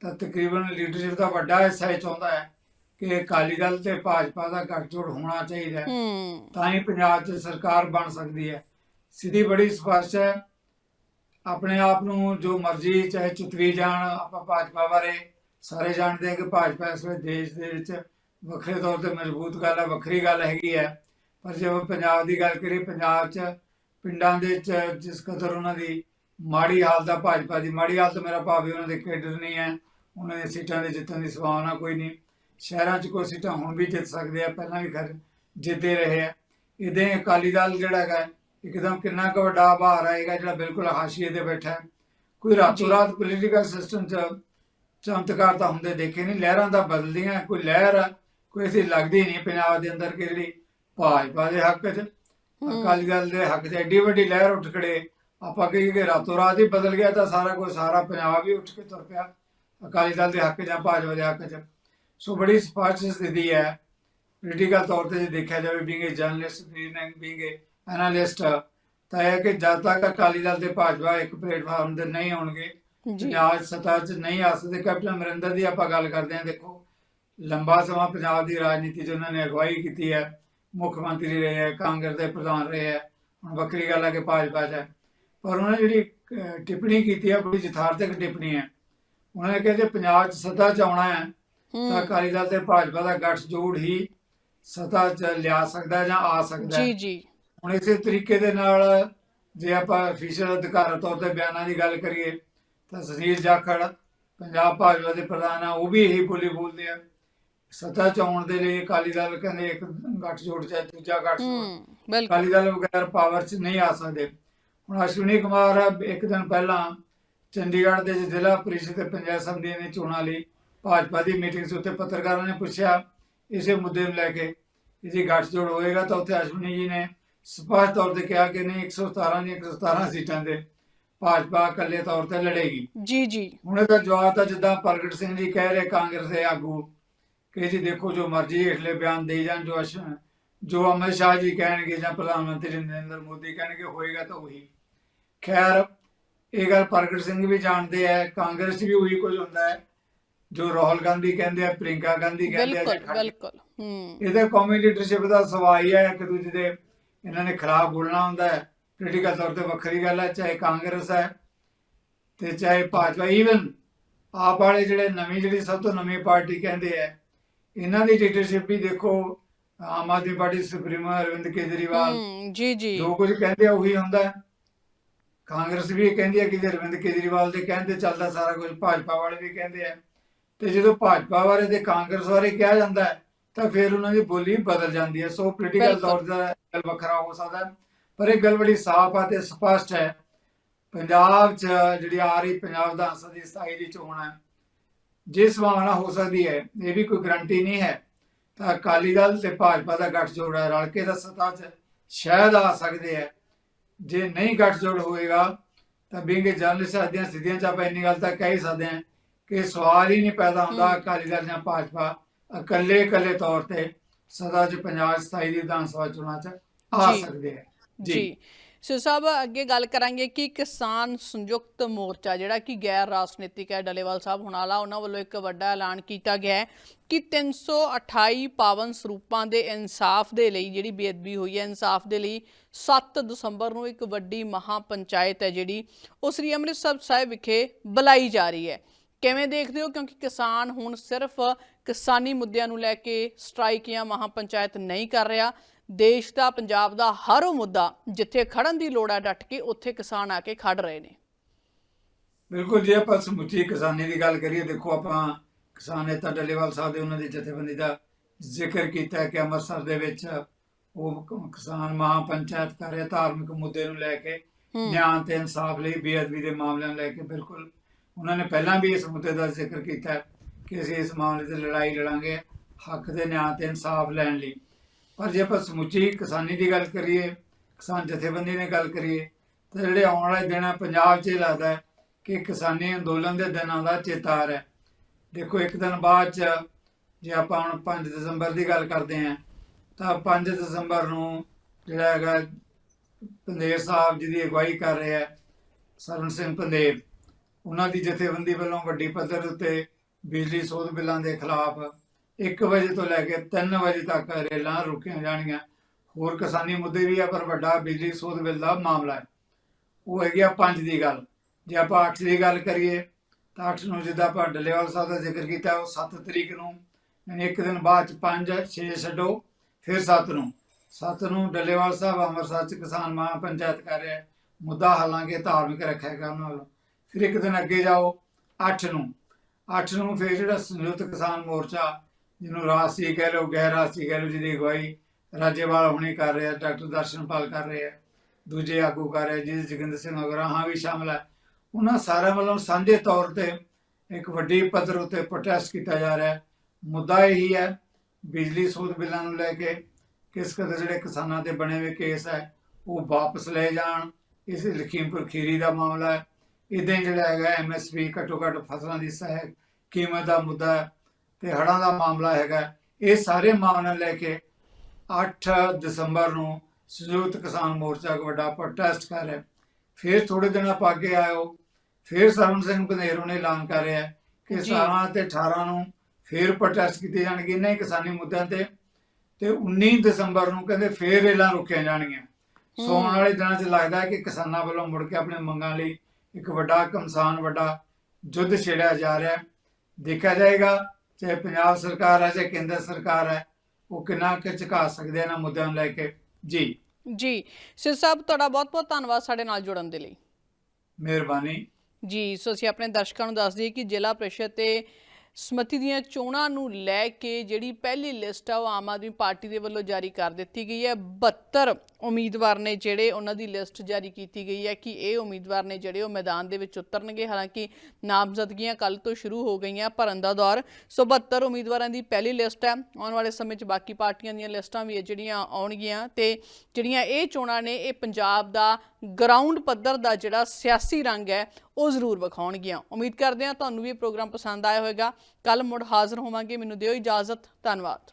ਤਾਂ ਤਕਰੀਬਨ ਲੀਡਰਸ਼ਿਪ ਦਾ ਵੱਡਾ ਹਿੱਸਾ ਇਹ ਚਾਹੁੰਦਾ ਹੈ ਕਿ ਅਕਾਲੀ ਦਲ ਤੇ ਭਾਜਪਾ ਦਾ ਗੱਠਜੋੜ ਹੋਣਾ ਚਾਹੀਦਾ ਤਾਂ ਹੀ ਪੰਜਾਬ 'ਚ ਸਰਕਾਰ ਬਣ ਸਕਦੀ ਹੈ। ਸਿੱਧੀ ਬੜੀ ਸਪਸ਼ਟ ਹੈ ਆਪਣੇ ਆਪ ਨੂੰ ਜੋ ਮਰਜ਼ੀ ਚਾਹੇ ਚੁਤਵੀ ਜਾਣ, ਆਪਾਂ ਭਾਜਪਾ ਬਾਰੇ ਸਾਰੇ ਜਾਣਦੇ ਹਾਂ ਕਿ ਭਾਜਪਾ ਇਸ ਵੇਲੇ ਦੇਸ਼ ਦੇ ਵਿੱਚ ਵੱਖਰੇ ਤੌਰ ਤੇ ਮਜ਼ਬੂਤ ਗੱਲ ਹੈ, ਵੱਖਰੀ ਗੱਲ ਹੈਗੀ ਹੈ। ਪਰ ਜੇ ਆਪਾਂ ਪੰਜਾਬ ਦੀ ਗੱਲ ਕਰੀਏ, ਪੰਜਾਬ 'ਚ ਪਿੰਡਾਂ ਦੇ ਵਿੱਚ ਜਿਸ ਕਦਰ ਉਹਨਾਂ ਦੀ ਮਾੜੀ ਹਾਲਤ ਆ, ਭਾਜਪਾ ਦੀ ਮਾੜੀ ਹਾਲਤ ਮੇਰਾ ਭਾਵ ਹੈ ਉਹਨਾਂ ਦੇ ਕੇਡਰ ਨਹੀਂ ਹੈ, ਉਹਨਾਂ ਦੇ ਸੀਟਾਂ ਦੇ ਜਿੱਤਣ ਦੀ ਸੰਭਾਵਨਾ ਕੋਈ ਨਹੀਂ। ਸ਼ਹਿਰਾਂ 'ਚ ਕੋਈ ਸੀਟਾਂ ਹੁਣ ਵੀ ਜਿੱਤ ਸਕਦੇ ਆ, ਪਹਿਲਾਂ ਵੀ ਖਰ ਜਿੱਤੇ ਰਹੇ ਆ। ਇਦਾਂ ਹੀ ਅਕਾਲੀ ਦਲ ਜਿਹੜਾ ਹੈਗਾ ਇੱਕਦਮ ਕਿੰਨਾ ਕੁ ਵੱਡਾ ਭਾਰ ਆਏਗਾ ਜਿਹੜਾ ਬਿਲਕੁਲ ਹਾਸ਼ੀਏ ਤੇ ਬੈਠਾ ਕੋਈ ਰਾਤੋਂ। ਰਾਤ ਪੋਲੀਟੀਕਲ ਸਿਸਟਮ 'ਚ ਚਮਤਕਾਰ ਤਾਂ ਹੁੰਦੇ ਦੇਖੇ ਨਹੀਂ ਲਹਿਰਾਂ ਤਾਂ ਬਦਲਦੀਆਂ ਕੋਈ ਲਹਿਰ ਕੋਈ ਐਸੀ ਲੱਗਦੀ ਨਹੀਂ ਪੰਜਾਬ ਦੇ ਅੰਦਰ ਕਿ ਜਿਹੜੀ ਭਾਜਪਾ ਦੇ ਹੱਕ 'ਚ ਅਕਾਲੀ ਦਲ ਦੇ ਹੱਕ 'ਚ ਐਡੀ ਵੱਡੀ ਲਹਿਰ ਉੱਠ ਖੜੇ ਆਪਾਂ ਕਹੀਏ ਕਿ ਰਾਤੋਂ ਰਾਤ ਹੀ ਬਦਲ ਗਿਆ ਤਾਂ ਸਾਰਾ ਕੁਝ ਸਾਰਾ ਪੰਜਾਬ ਹੀ ਉੱਠ ਕੇ ਤੁਰ ਪਿਆ ਅਕਾਲੀ ਦਲ ਦੇ ਹੱਕ ਜਾਂ ਭਾਜਪਾ ਦੇ ਹੱਕ 'ਚ। ਸੋ ਬੜੀ ਸਪਸ਼ਟ ਸਥਿਤੀ ਹੈ। ਪੋਲੀਟੀਕਲ ਤੌਰ ਤੇ ਜੇ ਦੇਖਿਆ ਜਾਵੇ being journalist being a analyst ਤਾਂ ਇਹ ਕਿ ਜਦ ਤੱਕ ਅਕਾਲੀ ਦਲ ਤੇ ਭਾਜਪਾ ਇੱਕ ਪਲੇਟਫਾਰਮ ਤੇ ਨਹੀਂ ਜੀ। ਪੰਜਾਬ ਸੱਤਾ 'ਚ ਨਹੀਂ ਆ ਸਕਦੇ ਕੈਪਟਨ ਅਮਰਿੰਦਰ ਦੀ ਆਪਾਂ ਗੱਲ ਕਰਦੇ ਹਾਂ ਦੇਖੋ ਲੰਬਾ ਸਮਾਂ ਪੰਜਾਬ ਦੀ ਰਾਜਨੀਤੀ 'ਚ ਉਹਨਾਂ ਨੇ ਅਗਵਾਈ ਕੀਤੀ ਹੈ ਮੁੱਖ ਮੰਤਰੀ ਰਹੇ ਹੈ ਕਾਂਗਰਸ ਦੇ ਪ੍ਰਧਾਨ ਰਹੇ ਹੈ ਹੁਣ ਵੱਖਰੀ ਗੱਲ ਹੈ ਕਿ ਭਾਜਪਾ 'ਚ ਹੈ। ਪਰ ਉਹਨਾਂ ਜਿਹੜੀ ਟਿੱਪਣੀ ਕੀਤੀ ਹੈ ਬੜੀ ਯਥਾਰਥਕ ਟਿੱਪਣੀ ਹੈ। ਉਹਨਾਂ ਨੇ ਕਿਹਾ ਜੇ ਪੰਜਾਬ 'ਚ ਸੱਤਾ 'ਚ ਆਉਣਾ ਹੈ ਤਾਂ ਅਕਾਲੀ ਦਲ ਤੇ ਭਾਜਪਾ ਦਾ ਗੱਠਜੋੜ ਹੀ ਸੱਤਾ 'ਚ ਲਿਆ ਸਕਦਾ ਜਾਂ ਆ ਸਕਦਾ ਜੀ ਜੀ। ਹੁਣ ਇਸੇ ਤਰੀਕੇ ਦੇ ਨਾਲ ਜੇ ਆਪਾਂ ਅਫੀਸ਼ੀਅਲ ਅਧਿਕਾਰਤ ਤੌਰ ਤੇ ਬਿਆਨਾਂ ਦੀ ਗੱਲ ਕਰੀਏ ਤਾਂ ਸੁਨੀਲ ਜਾਖੜ ਪੰਜਾਬ ਭਾਜਪਾ ਦੇ ਪ੍ਰਧਾਨ ਆ ਉਹ ਵੀ ਇਹੀ ਬੋਲੀ ਬੋਲਦੇ ਆ। ਸੱਤਾ ਚ ਆਉਣ ਦੇ ਲਈ ਅਕਾਲੀ ਦਲ ਕਹਿੰਦੇ ਇੱਕ ਗੱਠਜੋੜ ਚਾਹੇ ਦੂਜਾ ਹੂੰ ਬਿਲਕੁਲ। ਅਕਾਲੀ ਦਲ ਬਗੈਰ ਪਾਵਰ 'ਚ ਨਹੀਂ ਆ ਸਕਦੇ। ਹੁਣ ਅਸ਼ਵਨੀ ਕੁਮਾਰ ਇੱਕ ਦਿਨ ਪਹਿਲਾਂ ਚੰਡੀਗੜ੍ਹ ਦੇ ਜ਼ਿਲ੍ਹਾ ਪ੍ਰੀਸ਼ਦ ਤੇ ਪੰਚਾਇਤ ਸਮਿਤੀ ਨੇ ਚੋਣਾਂ ਲਈ ਭਾਜਪਾ ਦੀ ਮੀਟਿੰਗ ਸੀ ਉੱਤੇ ਪੱਤਰਕਾਰਾਂ ਨੇ ਪੁੱਛਿਆ ਇਸੇ ਮੁੱਦੇ ਨੂੰ ਲੈ ਕੇ ਜੇ ਗੱਠਜੋੜ ਹੋਏਗਾ ਤਾਂ ਉੱਥੇ ਅਸ਼ਵਨੀ ਜੀ ਨੇ ਸਪਸ਼ਟ ਤੌਰ ਤੇ ਕਿਹਾ ਕਿ ਨਹੀਂ 117 ਦੀਆਂ 117 ਸੀਟਾਂ ਤੇ ਭਾਜਪਾ ਇਕੱਲੇ ਤੌਰ ਤੇ ਲੜੇਗੀ। ਜੀ ਜੀ। ਹੁਣ ਇਹਦਾ ਜਵਾਬ ਤਾਂ ਜਿੱਦਾਂ ਪ੍ਰਗਟ ਸਿੰਘ ਜੀ ਕਹਿ ਰਹੇ ਕਾਂਗਰਸ ਦੇ ਆਗੂ ਕਿ ਜੀ ਦੇਖੋ ਜੋ ਮਰਜ਼ੀ ਹੇਠਲੇ ਬਿਆਨ ਦੇ ਜਾਣ ਜੋ ਜੋ ਅਮਿਤ ਸ਼ਾਹ ਜੀ ਕਹਿਣਗੇ ਜਾਂ ਪ੍ਰਧਾਨ ਮੰਤਰੀ ਨਰਿੰਦਰ ਮੋਦੀ ਕਹਿਣਗੇ ਹੋਏਗਾ ਤਾਂ ਉਹੀ। ਖੈਰ ਇਹ ਗੱਲ ਪ੍ਰਗਟ ਸਿੰਘ ਵੀ ਜਾਣਦੇ ਆ ਕਾਂਗਰਸ ਵੀ ਉਹੀ ਕੁਝ ਹੁੰਦਾ ਹੈ ਜੋ ਰਾਹੁਲ ਗਾਂਧੀ ਕਹਿੰਦੇ ਆ ਪ੍ਰਿੰਕਾ ਗਾਂਧੀ ਕਹਿੰਦੇ ਆ। ਬਿਲਕੁਲ ਬਿਲਕੁਲ ਹੂੰ। ਇਹਦੇ ਕੌਮੀ ਲੀਡਰਸ਼ਿਪ ਦਾ ਸਵਾਈ ਹੈ ਇੱਕ ਦੂਜੇ ਦੇ ਇਹਨਾਂ ਨੇ ਖਿਲਾਫ ਬੋਲਣਾ ਹੁੰਦਾ ਹੈ। ਪੋਲੀਟੀਕਲ ਤੌਰ ਤੇ ਵੱਖਰੀ ਗੱਲ ਹੈ ਚਾਹੇ ਕਾਂਗਰਸ ਹੈ ਤੇ ਚਾਹੇ ਭਾਜਪਾ ਈਵਨ ਆਪ ਵਾਲੇ ਜਿਹੜੇ ਨਵੀਂ ਜਿਹੜੀ ਸਭ ਤੋਂ ਨਵੀਂ ਪਾਰਟੀ ਕਹਿੰਦੇ ਆ ਇਹਨਾਂ ਦੀ ਲੀਡਰਸ਼ਿਪ ਵੀ ਦੇਖੋ ਆਮ ਆਦਮੀ ਪਾਰਟੀ ਸੁਪਰੀਮੋ ਅਰਵਿੰਦ ਕੇਜਰੀਵਾਲ ਜੀ ਜੀ। ਜੋ ਕੁਝ ਕਹਿੰਦੇ ਆ ਉਹੀ ਹੁੰਦਾ। ਕਾਂਗਰਸ ਵੀ ਕਹਿੰਦੀ ਹੈ ਕਿ ਅਰਵਿੰਦ ਕੇਜਰੀਵਾਲ ਦੇ ਕਹਿਣ ਤੇ ਚੱਲਦਾ ਸਾਰਾ ਕੁਝ ਭਾਜਪਾ ਵਾਲੇ ਵੀ ਕਹਿੰਦੇ ਆ। ਤੇ ਜਦੋਂ ਭਾਜਪਾ ਬਾਰੇ ਤੇ ਕਾਂਗਰਸ ਬਾਰੇ ਕਿਹਾ ਜਾਂਦਾ ਹੈ ਤਾਂ ਫਿਰ ਉਹਨਾਂ ਦੀ ਬੋਲੀ ਬਦਲ ਜਾਂਦੀ ਹੈ ਸੋ ਪੋਲੀਟੀਕਲ। ਤੌਰ ਤੇ ਗੱਲ ਵੱਖਰਾ ਹੋ ਸਕਦਾ। ਪਰ ਇਹ ਗੱਲ ਬੜੀ ਸਾਫ਼ ਆ ਤੇ ਸਪਸ਼ਟ ਹੈ ਪੰਜਾਬ 'ਚ ਜਿਹੜੀ ਆ ਰਹੀ ਪੰਜਾਬ ਵਿਧਾਨ ਸਭਾ ਦੀ 27 ਦੀ ਚੋਣ ਹੈ ਜਿਸ ਸੰਭਾਵਨਾ ਹੋ ਸਕਦੀ ਹੈ ਇਹ ਵੀ ਕੋਈ ਗਰੰਟੀ ਨਹੀਂ ਹੈ ਤਾਂ ਅਕਾਲੀ ਦਲ ਤੇ ਭਾਜਪਾ ਦਾ ਗੱਠਜੋੜ ਹੈ ਰਲ ਕੇ ਤਾਂ ਸੱਤਾ 'ਚ ਸ਼ਾਇਦ ਆ ਸਕਦੇ ਹੈ ਜੇ ਨਹੀਂ ਗੱਠਜੋੜ ਹੋਏਗਾ ਤਾਂ ਬਿੰਗ ਜਰਨਲਿਸਟ ਦੀਆਂ ਸਿੱਧੀਆਂ ਚ ਆਪਾਂ ਇੰਨੀ ਗੱਲ ਤਾਂ ਕਹਿ ਹੀ ਸਕਦੇ ਹਾਂ ਕਿ ਸਵਾਲ ਹੀ ਨਹੀਂ ਪੈਦਾ ਹੁੰਦਾ। ਅਕਾਲੀ ਦਲ ਜਾਂ ਭਾਜਪਾ ਇਕੱਲੇ ਇਕੱਲੇ ਤੌਰ ਤੇ ਸਦਾ ਚ ਪੰਜਾਬ 27 ਦੀ ਵਿਧਾਨ ਸਭਾ ਚੋਣਾਂ ਚ ਆ ਜੀ। ਸਕਦੇ ਹੈ ਜੀ। ਸੋ ਸਾਹਿਬ ਅੱਗੇ ਗੱਲ ਕਰਾਂਗੇ ਕਿ ਕਿਸਾਨ ਸੰਯੁਕਤ ਮੋਰਚਾ ਜਿਹੜਾ ਕਿ ਗੈਰ ਰਾਜਨੀਤਿਕ ਹੈ ਡਲੇਵਾਲ ਸਾਹਿਬ ਹੁਣਾਲਾ ਉਹਨਾਂ ਵੱਲੋਂ ਇੱਕ ਵੱਡਾ ਐਲਾਨ ਕੀਤਾ ਗਿਆ ਹੈ ਕਿ 328 ਪਾਵਨ ਸਰੂਪਾਂ ਦੇ ਇਨਸਾਫ ਦੇ ਲਈ ਜਿਹੜੀ ਬੇਅਦਬੀ ਹੋਈ ਹੈ ਇਨਸਾਫ ਦੇ ਲਈ 7 ਦਸੰਬਰ ਨੂੰ ਇੱਕ ਵੱਡੀ ਮਹਾ ਪੰਚਾਇਤ ਹੈ ਜਿਹੜੀ ਉਹ ਸ੍ਰੀ ਅੰਮ੍ਰਿਤਸਰ ਸਾਹਿਬ ਵਿਖੇ ਬੁਲਾਈ ਜਾ ਰਹੀ ਹੈ। ਕਿਵੇਂ ਦੇਖਦੇ ਹੋ? ਕਿਉਂਕਿ ਕਿਸਾਨ ਹੁਣ ਸਿਰਫ ਕਿਸਾਨੀ ਮੁੱਦਿਆਂ ਨੂੰ ਲੈ ਕੇ ਸਟ੍ਰਾਈਕ ਜਾਂ ਮਹਾ ਪੰਚਾਇਤ ਨਹੀਂ ਕਰ ਰਿਹਾ। ਦੇਸ਼ ਦਾ ਪੰਜਾਬ ਦਾ ਹਰ ਉਹ ਮੁੱਦਾ ਜਿੱਥੇ ਖੜਨ ਦੀ ਲੋੜ ਹੈ ਡਟ ਕੇ ਉੱਥੇ ਕਿਸਾਨ ਆ ਕੇ ਖੜ ਰਹੇ ਨੇ। ਬਿਲਕੁਲ ਜੇ ਆਪਾਂ ਸਮੁੱਚੀ ਕਿਸਾਨੀ ਦੀ ਗੱਲ ਕਰੀਏ ਦੇਖੋ ਆਪਾਂ ਕਿਸਾਨ ਨੇਤਾ ਡੱਲੇਵਾਲ ਸਾਹਿਬ ਦੇ ਉਹਨਾਂ ਦੀ ਜਥੇਬੰਦੀ ਦਾ ਜ਼ਿਕਰ ਕੀਤਾ ਕਿ ਅੰਮ੍ਰਿਤਸਰ ਦੇ ਵਿੱਚ ਉਹ ਕਿਸਾਨ ਮਹਾ ਪੰਚਾਇਤ ਕਰ ਰਿਹਾ ਧਾਰਮਿਕ ਮੁੱਦੇ ਨੂੰ ਲੈ ਕੇ ਨਿਆਂ ਤੇ ਇਨਸਾਫ ਲਈ ਬੇਅਦਬੀ ਦੇ ਮਾਮਲਿਆਂ ਨੂੰ ਲੈ ਕੇ ਬਿਲਕੁਲ ਉਹਨਾਂ ਨੇ ਪਹਿਲਾਂ ਵੀ ਇਸ ਮੁੱਦੇ ਦਾ ਜ਼ਿਕਰ ਕੀਤਾ ਕਿ ਅਸੀਂ ਇਸ ਮਾਮਲੇ ਤੇ ਲੜਾਈ ਲੜਾਂਗੇ, ਹੱਕ ਦੇ ਨਿਆਂ ਤੇ ਇਨਸਾਫ ਲੈਣ ਲਈ ਪਰ ਜੇ ਆਪਾਂ ਸਮੁੱਚੀ ਕਿਸਾਨੀ ਦੀ ਗੱਲ ਕਰੀਏ, ਕਿਸਾਨ ਜਥੇਬੰਦੀ ਨੇ ਗੱਲ ਕਰੀਏ, ਤਾਂ ਜਿਹੜੇ ਆਉਣ ਵਾਲੇ ਦਿਨ ਆ, ਪੰਜਾਬ 'ਚ ਇਹ ਲੱਗਦਾ ਕਿ ਕਿਸਾਨੀ ਅੰਦੋਲਨ ਦੇ ਦਿਨਾਂ ਦਾ ਚੇਤਾਰ ਹੈ। ਦੇਖੋ, ਇੱਕ ਦਿਨ ਬਾਅਦ 'ਚ ਜੇ ਆਪਾਂ ਹੁਣ 5 ਦਸੰਬਰ ਦੀ ਗੱਲ ਕਰਦੇ ਹਾਂ, ਤਾਂ 5 ਦਸੰਬਰ ਨੂੰ ਜਿਹੜਾ ਹੈਗਾ ਪੰਦੇਰ ਸਾਹਿਬ ਜੀ ਦੀ ਅਗਵਾਈ ਕਰ ਰਿਹਾ ਹੈ ਸਰਵਨ ਸਿੰਘ ਪੰਦੇਰ ਉਹਨਾਂ ਦੀ ਜਥੇਬੰਦੀ ਵੱਲੋਂ ਵੱਡੀ ਪੱਧਰ ਉੱਤੇ ਬਿਜਲੀ ਸੋਧ ਬਿੱਲਾਂ ਦੇ ਖਿਲਾਫ 1 ਵਜੇ ਤੋਂ ਲੈ ਕੇ 3 ਵਜੇ ਤੱਕ ਰੇਲਾਂ ਰੁਕੀਆਂ ਜਾਣਗੀਆਂ। ਹੋਰ ਕਿਸਾਨੀ ਮੁੱਦੇ ਵੀ ਆ, ਪਰ ਵੱਡਾ ਬਿਜਲੀ ਸੋਧ ਬਿੱਲ ਦਾ ਮਾਮਲਾ ਹੈ। ਉਹ ਹੈਗੀ ਆ ਪੰਜ ਦੀ ਗੱਲ। ਜੇ ਆਪਾਂ 8 ਦੀ ਗੱਲ ਕਰੀਏ, ਤਾਂ 8 ਨੂੰ ਜਿੱਦਾਂ ਆਪਾਂ ਡੱਲੇਵਾਲ ਸਾਹਿਬ ਦਾ ਜ਼ਿਕਰ ਕੀਤਾ, ਉਹ 7 ਤਰੀਕ ਨੂੰ, ਯਾਨੀ ਇੱਕ ਦਿਨ ਬਾਅਦ ਚ 5 6 ਛੱਡੋ, ਫਿਰ 7 ਨੂੰ। 7 ਨੂੰ ਡੱਲੇਵਾਲ ਸਾਹਿਬ ਅੰਮ੍ਰਿਤਸਰ ਚ ਕਿਸਾਨ ਮਹਾ ਪੰਚਾਇਤ ਕਰ ਰਿਹਾ। ਮੁੱਦਾ ਹਾਲਾਂਕਿ ਧਾਰਮਿਕ ਰੱਖਿਆ ਗਿਆ ਉਹਨਾਂ ਵੱਲੋਂ। ਫਿਰ ਇੱਕ ਦਿਨ ਅੱਗੇ ਜਾਓ 8 ਨੂੰ। 8 ਨੂੰ ਫਿਰ ਜਿਹੜਾ ਸੰਯੁਕਤ ਕਿਸਾਨ ਮੋਰਚਾ, ਜਿਹਨੂੰ ਰਾਸ਼ਟਰੀ ਕਹਿ ਲਓ ਗੈਰ ਰਾਸ਼ਟਰੀ ਕਹਿ ਲਓ, ਜਿਹਦੀ ਅਗਵਾਈ ਰਾਜੇਵਾਲ ਹੁਣੇ ਕਰ ਰਿਹਾ, ਡਾਕਟਰ ਦਰਸ਼ਨਪਾਲ ਕਰ ਰਹੇ ਆ ਦੂਜੇ ਆਗੂ ਕਰ ਰਹੇ, ਜਿਹਦੇ 'ਚ ਜੋਗਿੰਦਰ ਸਿੰਘ ਅਗਰਾਹਾਂ ਵੀ ਸ਼ਾਮਲ ਹੈ ਉਹਨਾਂ ਸਾਰਿਆਂ ਵੱਲੋਂ ਸਾਂਝੇ ਤੌਰ ਤੇ ਇੱਕ ਵੱਡੀ ਪੱਧਰ ਉੱਤੇ ਪ੍ਰੋਟੈਸਟ ਕੀਤਾ ਜਾ ਰਿਹਾ। ਹੈ ਮੁੱਦਾ ਇਹੀ ਹੈ, ਬਿਜਲੀ ਸੋਧ ਬਿੱਲਾਂ ਨੂੰ ਲੈ ਕੇ ਕਿਸ ਕਦਰ ਜਿਹੜੇ ਕਿਸਾਨਾਂ ਤੇ ਬਣੇ ਹੋਏ ਕੇਸ ਹੈ, ਉਹ ਵਾਪਸ ਲਏ ਜਾਣ। ਇਸ ਲਖੀਮਪੁਰ ਖੀਰੀ ਦਾ ਮਾਮਲਾ ਹੈ। ਇਦਾਂ ਜਿਹੜਾ ਹੈਗਾ ਐਮਐਸਪੀ ਘੱਟੋ ਘੱਟ ਫਸਲਾਂ ਦੀ ਸਹਾਇਕ ਕੀਮਤ ਦਾ ਮੁੱਦਾ ਤੇ ਹੜ੍ਹਾਂ ਦਾ ਮਾਮਲਾ ਹੈਗਾ ਇਹ ਸਾਰੇ ਮਾਮਲੇ ਲੈ ਕੇ 8 ਦਸੰਬਰ ਨੂੰ ਸੰਯੁਕਤ ਕਿਸਾਨ ਮੋਰਚਾ ਇੱਕ ਵੱਡਾ ਪ੍ਰੋਟੈਸਟ ਕਰ ਰਿਹਾ। ਫਿਰ ਥੋੜੇ ਦਿਨ ਆਪਾਂ ਅੱਗੇ ਆਇਓ ਫਿਰ ਸਰਵਨ ਸਿੰਘ ਪੰਧੇਰੋਂ ਨੇ ਐਲਾਨ ਕਰ ਰਿਹਾ ਕਿ ਜੀ। 17 ਤੇ 18 ਨੂੰ ਫਿਰ ਪ੍ਰੋਟੈਸਟ ਕੀਤੇ ਜਾਣਗੇ ਇਹਨਾਂ ਕਿਸਾਨੀ ਮੁੱਦਿਆਂ ਤੇ ਤੇ 19 ਦਸੰਬਰ ਨੂੰ ਕਹਿੰਦੇ ਫਿਰ ਰੇਲਾਂ ਰੁਕੀਆਂ ਜਾਣਗੀਆਂ ਸੋ ਆਉਣ। ਵਾਲੇ ਦਿਨਾਂ 'ਚ ਲੱਗਦਾ ਹੈ ਕਿ ਕਿਸਾਨਾਂ ਵੱਲੋਂ ਮੁੜ ਕੇ ਆਪਣੇ ਮੰਗਾਂ ਲਈ ਇੱਕ ਵੱਡਾ ਕਮਸਾਨ ਵੱਡਾ ਯੁੱਧ ਛੇੜਿਆ ਜਾ ਰਿਹਾ ਦੇਖਿਆ ਜਾਏਗਾ ਚਾਹੇ ਪੰਜਾਬ ਸਰਕਾਰ ਹੈ ਚਾਹੇ ਕੇਂਦਰ ਸਰਕਾਰ ਹੈ ਉਹ ਕਿੰਨਾ ਕੁ ਝੁਕਾ ਸਕਦੇ ਆ ਮੁੱਦਿਆਂ ਨੂੰ ਲੈ ਕੇ। ਜੀ। ਜੀ ਸਿਰ ਸਾਹਿਬ ਤੁਹਾਡਾ ਬਹੁਤ ਬਹੁਤ ਧੰਨਵਾਦ ਸਾਡੇ ਨਾਲ ਜੁੜਨ ਦੇ ਲਈ। ਮਿਹਰਬਾਨੀ। ਜੀ ਸੋ ਅਸੀਂ ਆਪਣੇ ਦਰਸ਼ਕਾਂ ਨੂੰ ਦੱਸ ਦਈਏ ਕਿ ਜ਼ਿਲ੍ਹਾ ਪ੍ਰੀਸ਼ਦ ਤੇ ਸਮਿਤੀ ਦੀਆਂ ਚੋਣਾਂ ਨੂੰ ਲੈ ਕੇ ਜਿਹੜੀ ਪਹਿਲੀ ਲਿਸਟ ਆ ਉਹ ਆਮ ਆਦਮੀ ਪਾਰਟੀ ਦੇ ਵੱਲੋਂ ਜਾਰੀ ਕਰ ਦਿੱਤੀ ਗਈ ਹੈ। 72 ਉਮੀਦਵਾਰ ਨੇ ਜਿਹੜੇ ਉਹਨਾਂ ਦੀ ਲਿਸਟ ਜਾਰੀ ਕੀਤੀ ਗਈ ਹੈ ਕਿ ਇਹ ਉਮੀਦਵਾਰ ਨੇ ਜਿਹੜੇ ਉਹ ਮੈਦਾਨ ਦੇ ਵਿੱਚ ਉਤਰਨਗੇ। ਹਾਲਾਂਕਿ ਨਾਮਜ਼ਦਗੀਆਂ ਕੱਲ ਤੋਂ ਸ਼ੁਰੂ ਹੋ ਗਈਆਂ ਭਰਨ ਦਾ ਦੌਰ। ਸੋ 72 ਉਮੀਦਵਾਰਾਂ ਦੀ ਪਹਿਲੀ ਲਿਸਟ ਹੈ। ਆਉਣ ਵਾਲੇ ਸਮੇਂ 'ਚ ਬਾਕੀ ਪਾਰਟੀਆਂ ਦੀਆਂ ਲਿਸਟਾਂ ਵੀ ਹੈ ਜਿਹੜੀਆਂ ਆਉਣਗੀਆਂ ਤੇ ਜਿਹੜੀਆਂ ਇਹ ਚੋਣਾਂ ਨੇ, ਇਹ ਪੰਜਾਬ ਦਾ ਗਰਾਊਂਡ ਪੱਧਰ ਦਾ ਜਿਹੜਾ ਸਿਆਸੀ ਰੰਗ ਹੈ, ਉਹ ਜ਼ਰੂਰ ਵਿਖਾਉਣਗੀਆਂ। ਉਮੀਦ ਕਰਦੇ ਹਾਂ ਤੁਹਾਨੂੰ ਵੀ ਇਹ ਪ੍ਰੋਗਰਾਮ ਪਸੰਦ ਆਇਆ ਹੋਵੇਗਾ। ਕੱਲ ਮੁੜ ਹਾਜ਼ਰ ਹੋਵਾਂਗੇ। ਮੈਨੂੰ ਦਿਓ ਇਜਾਜ਼ਤ। ਧੰਨਵਾਦ।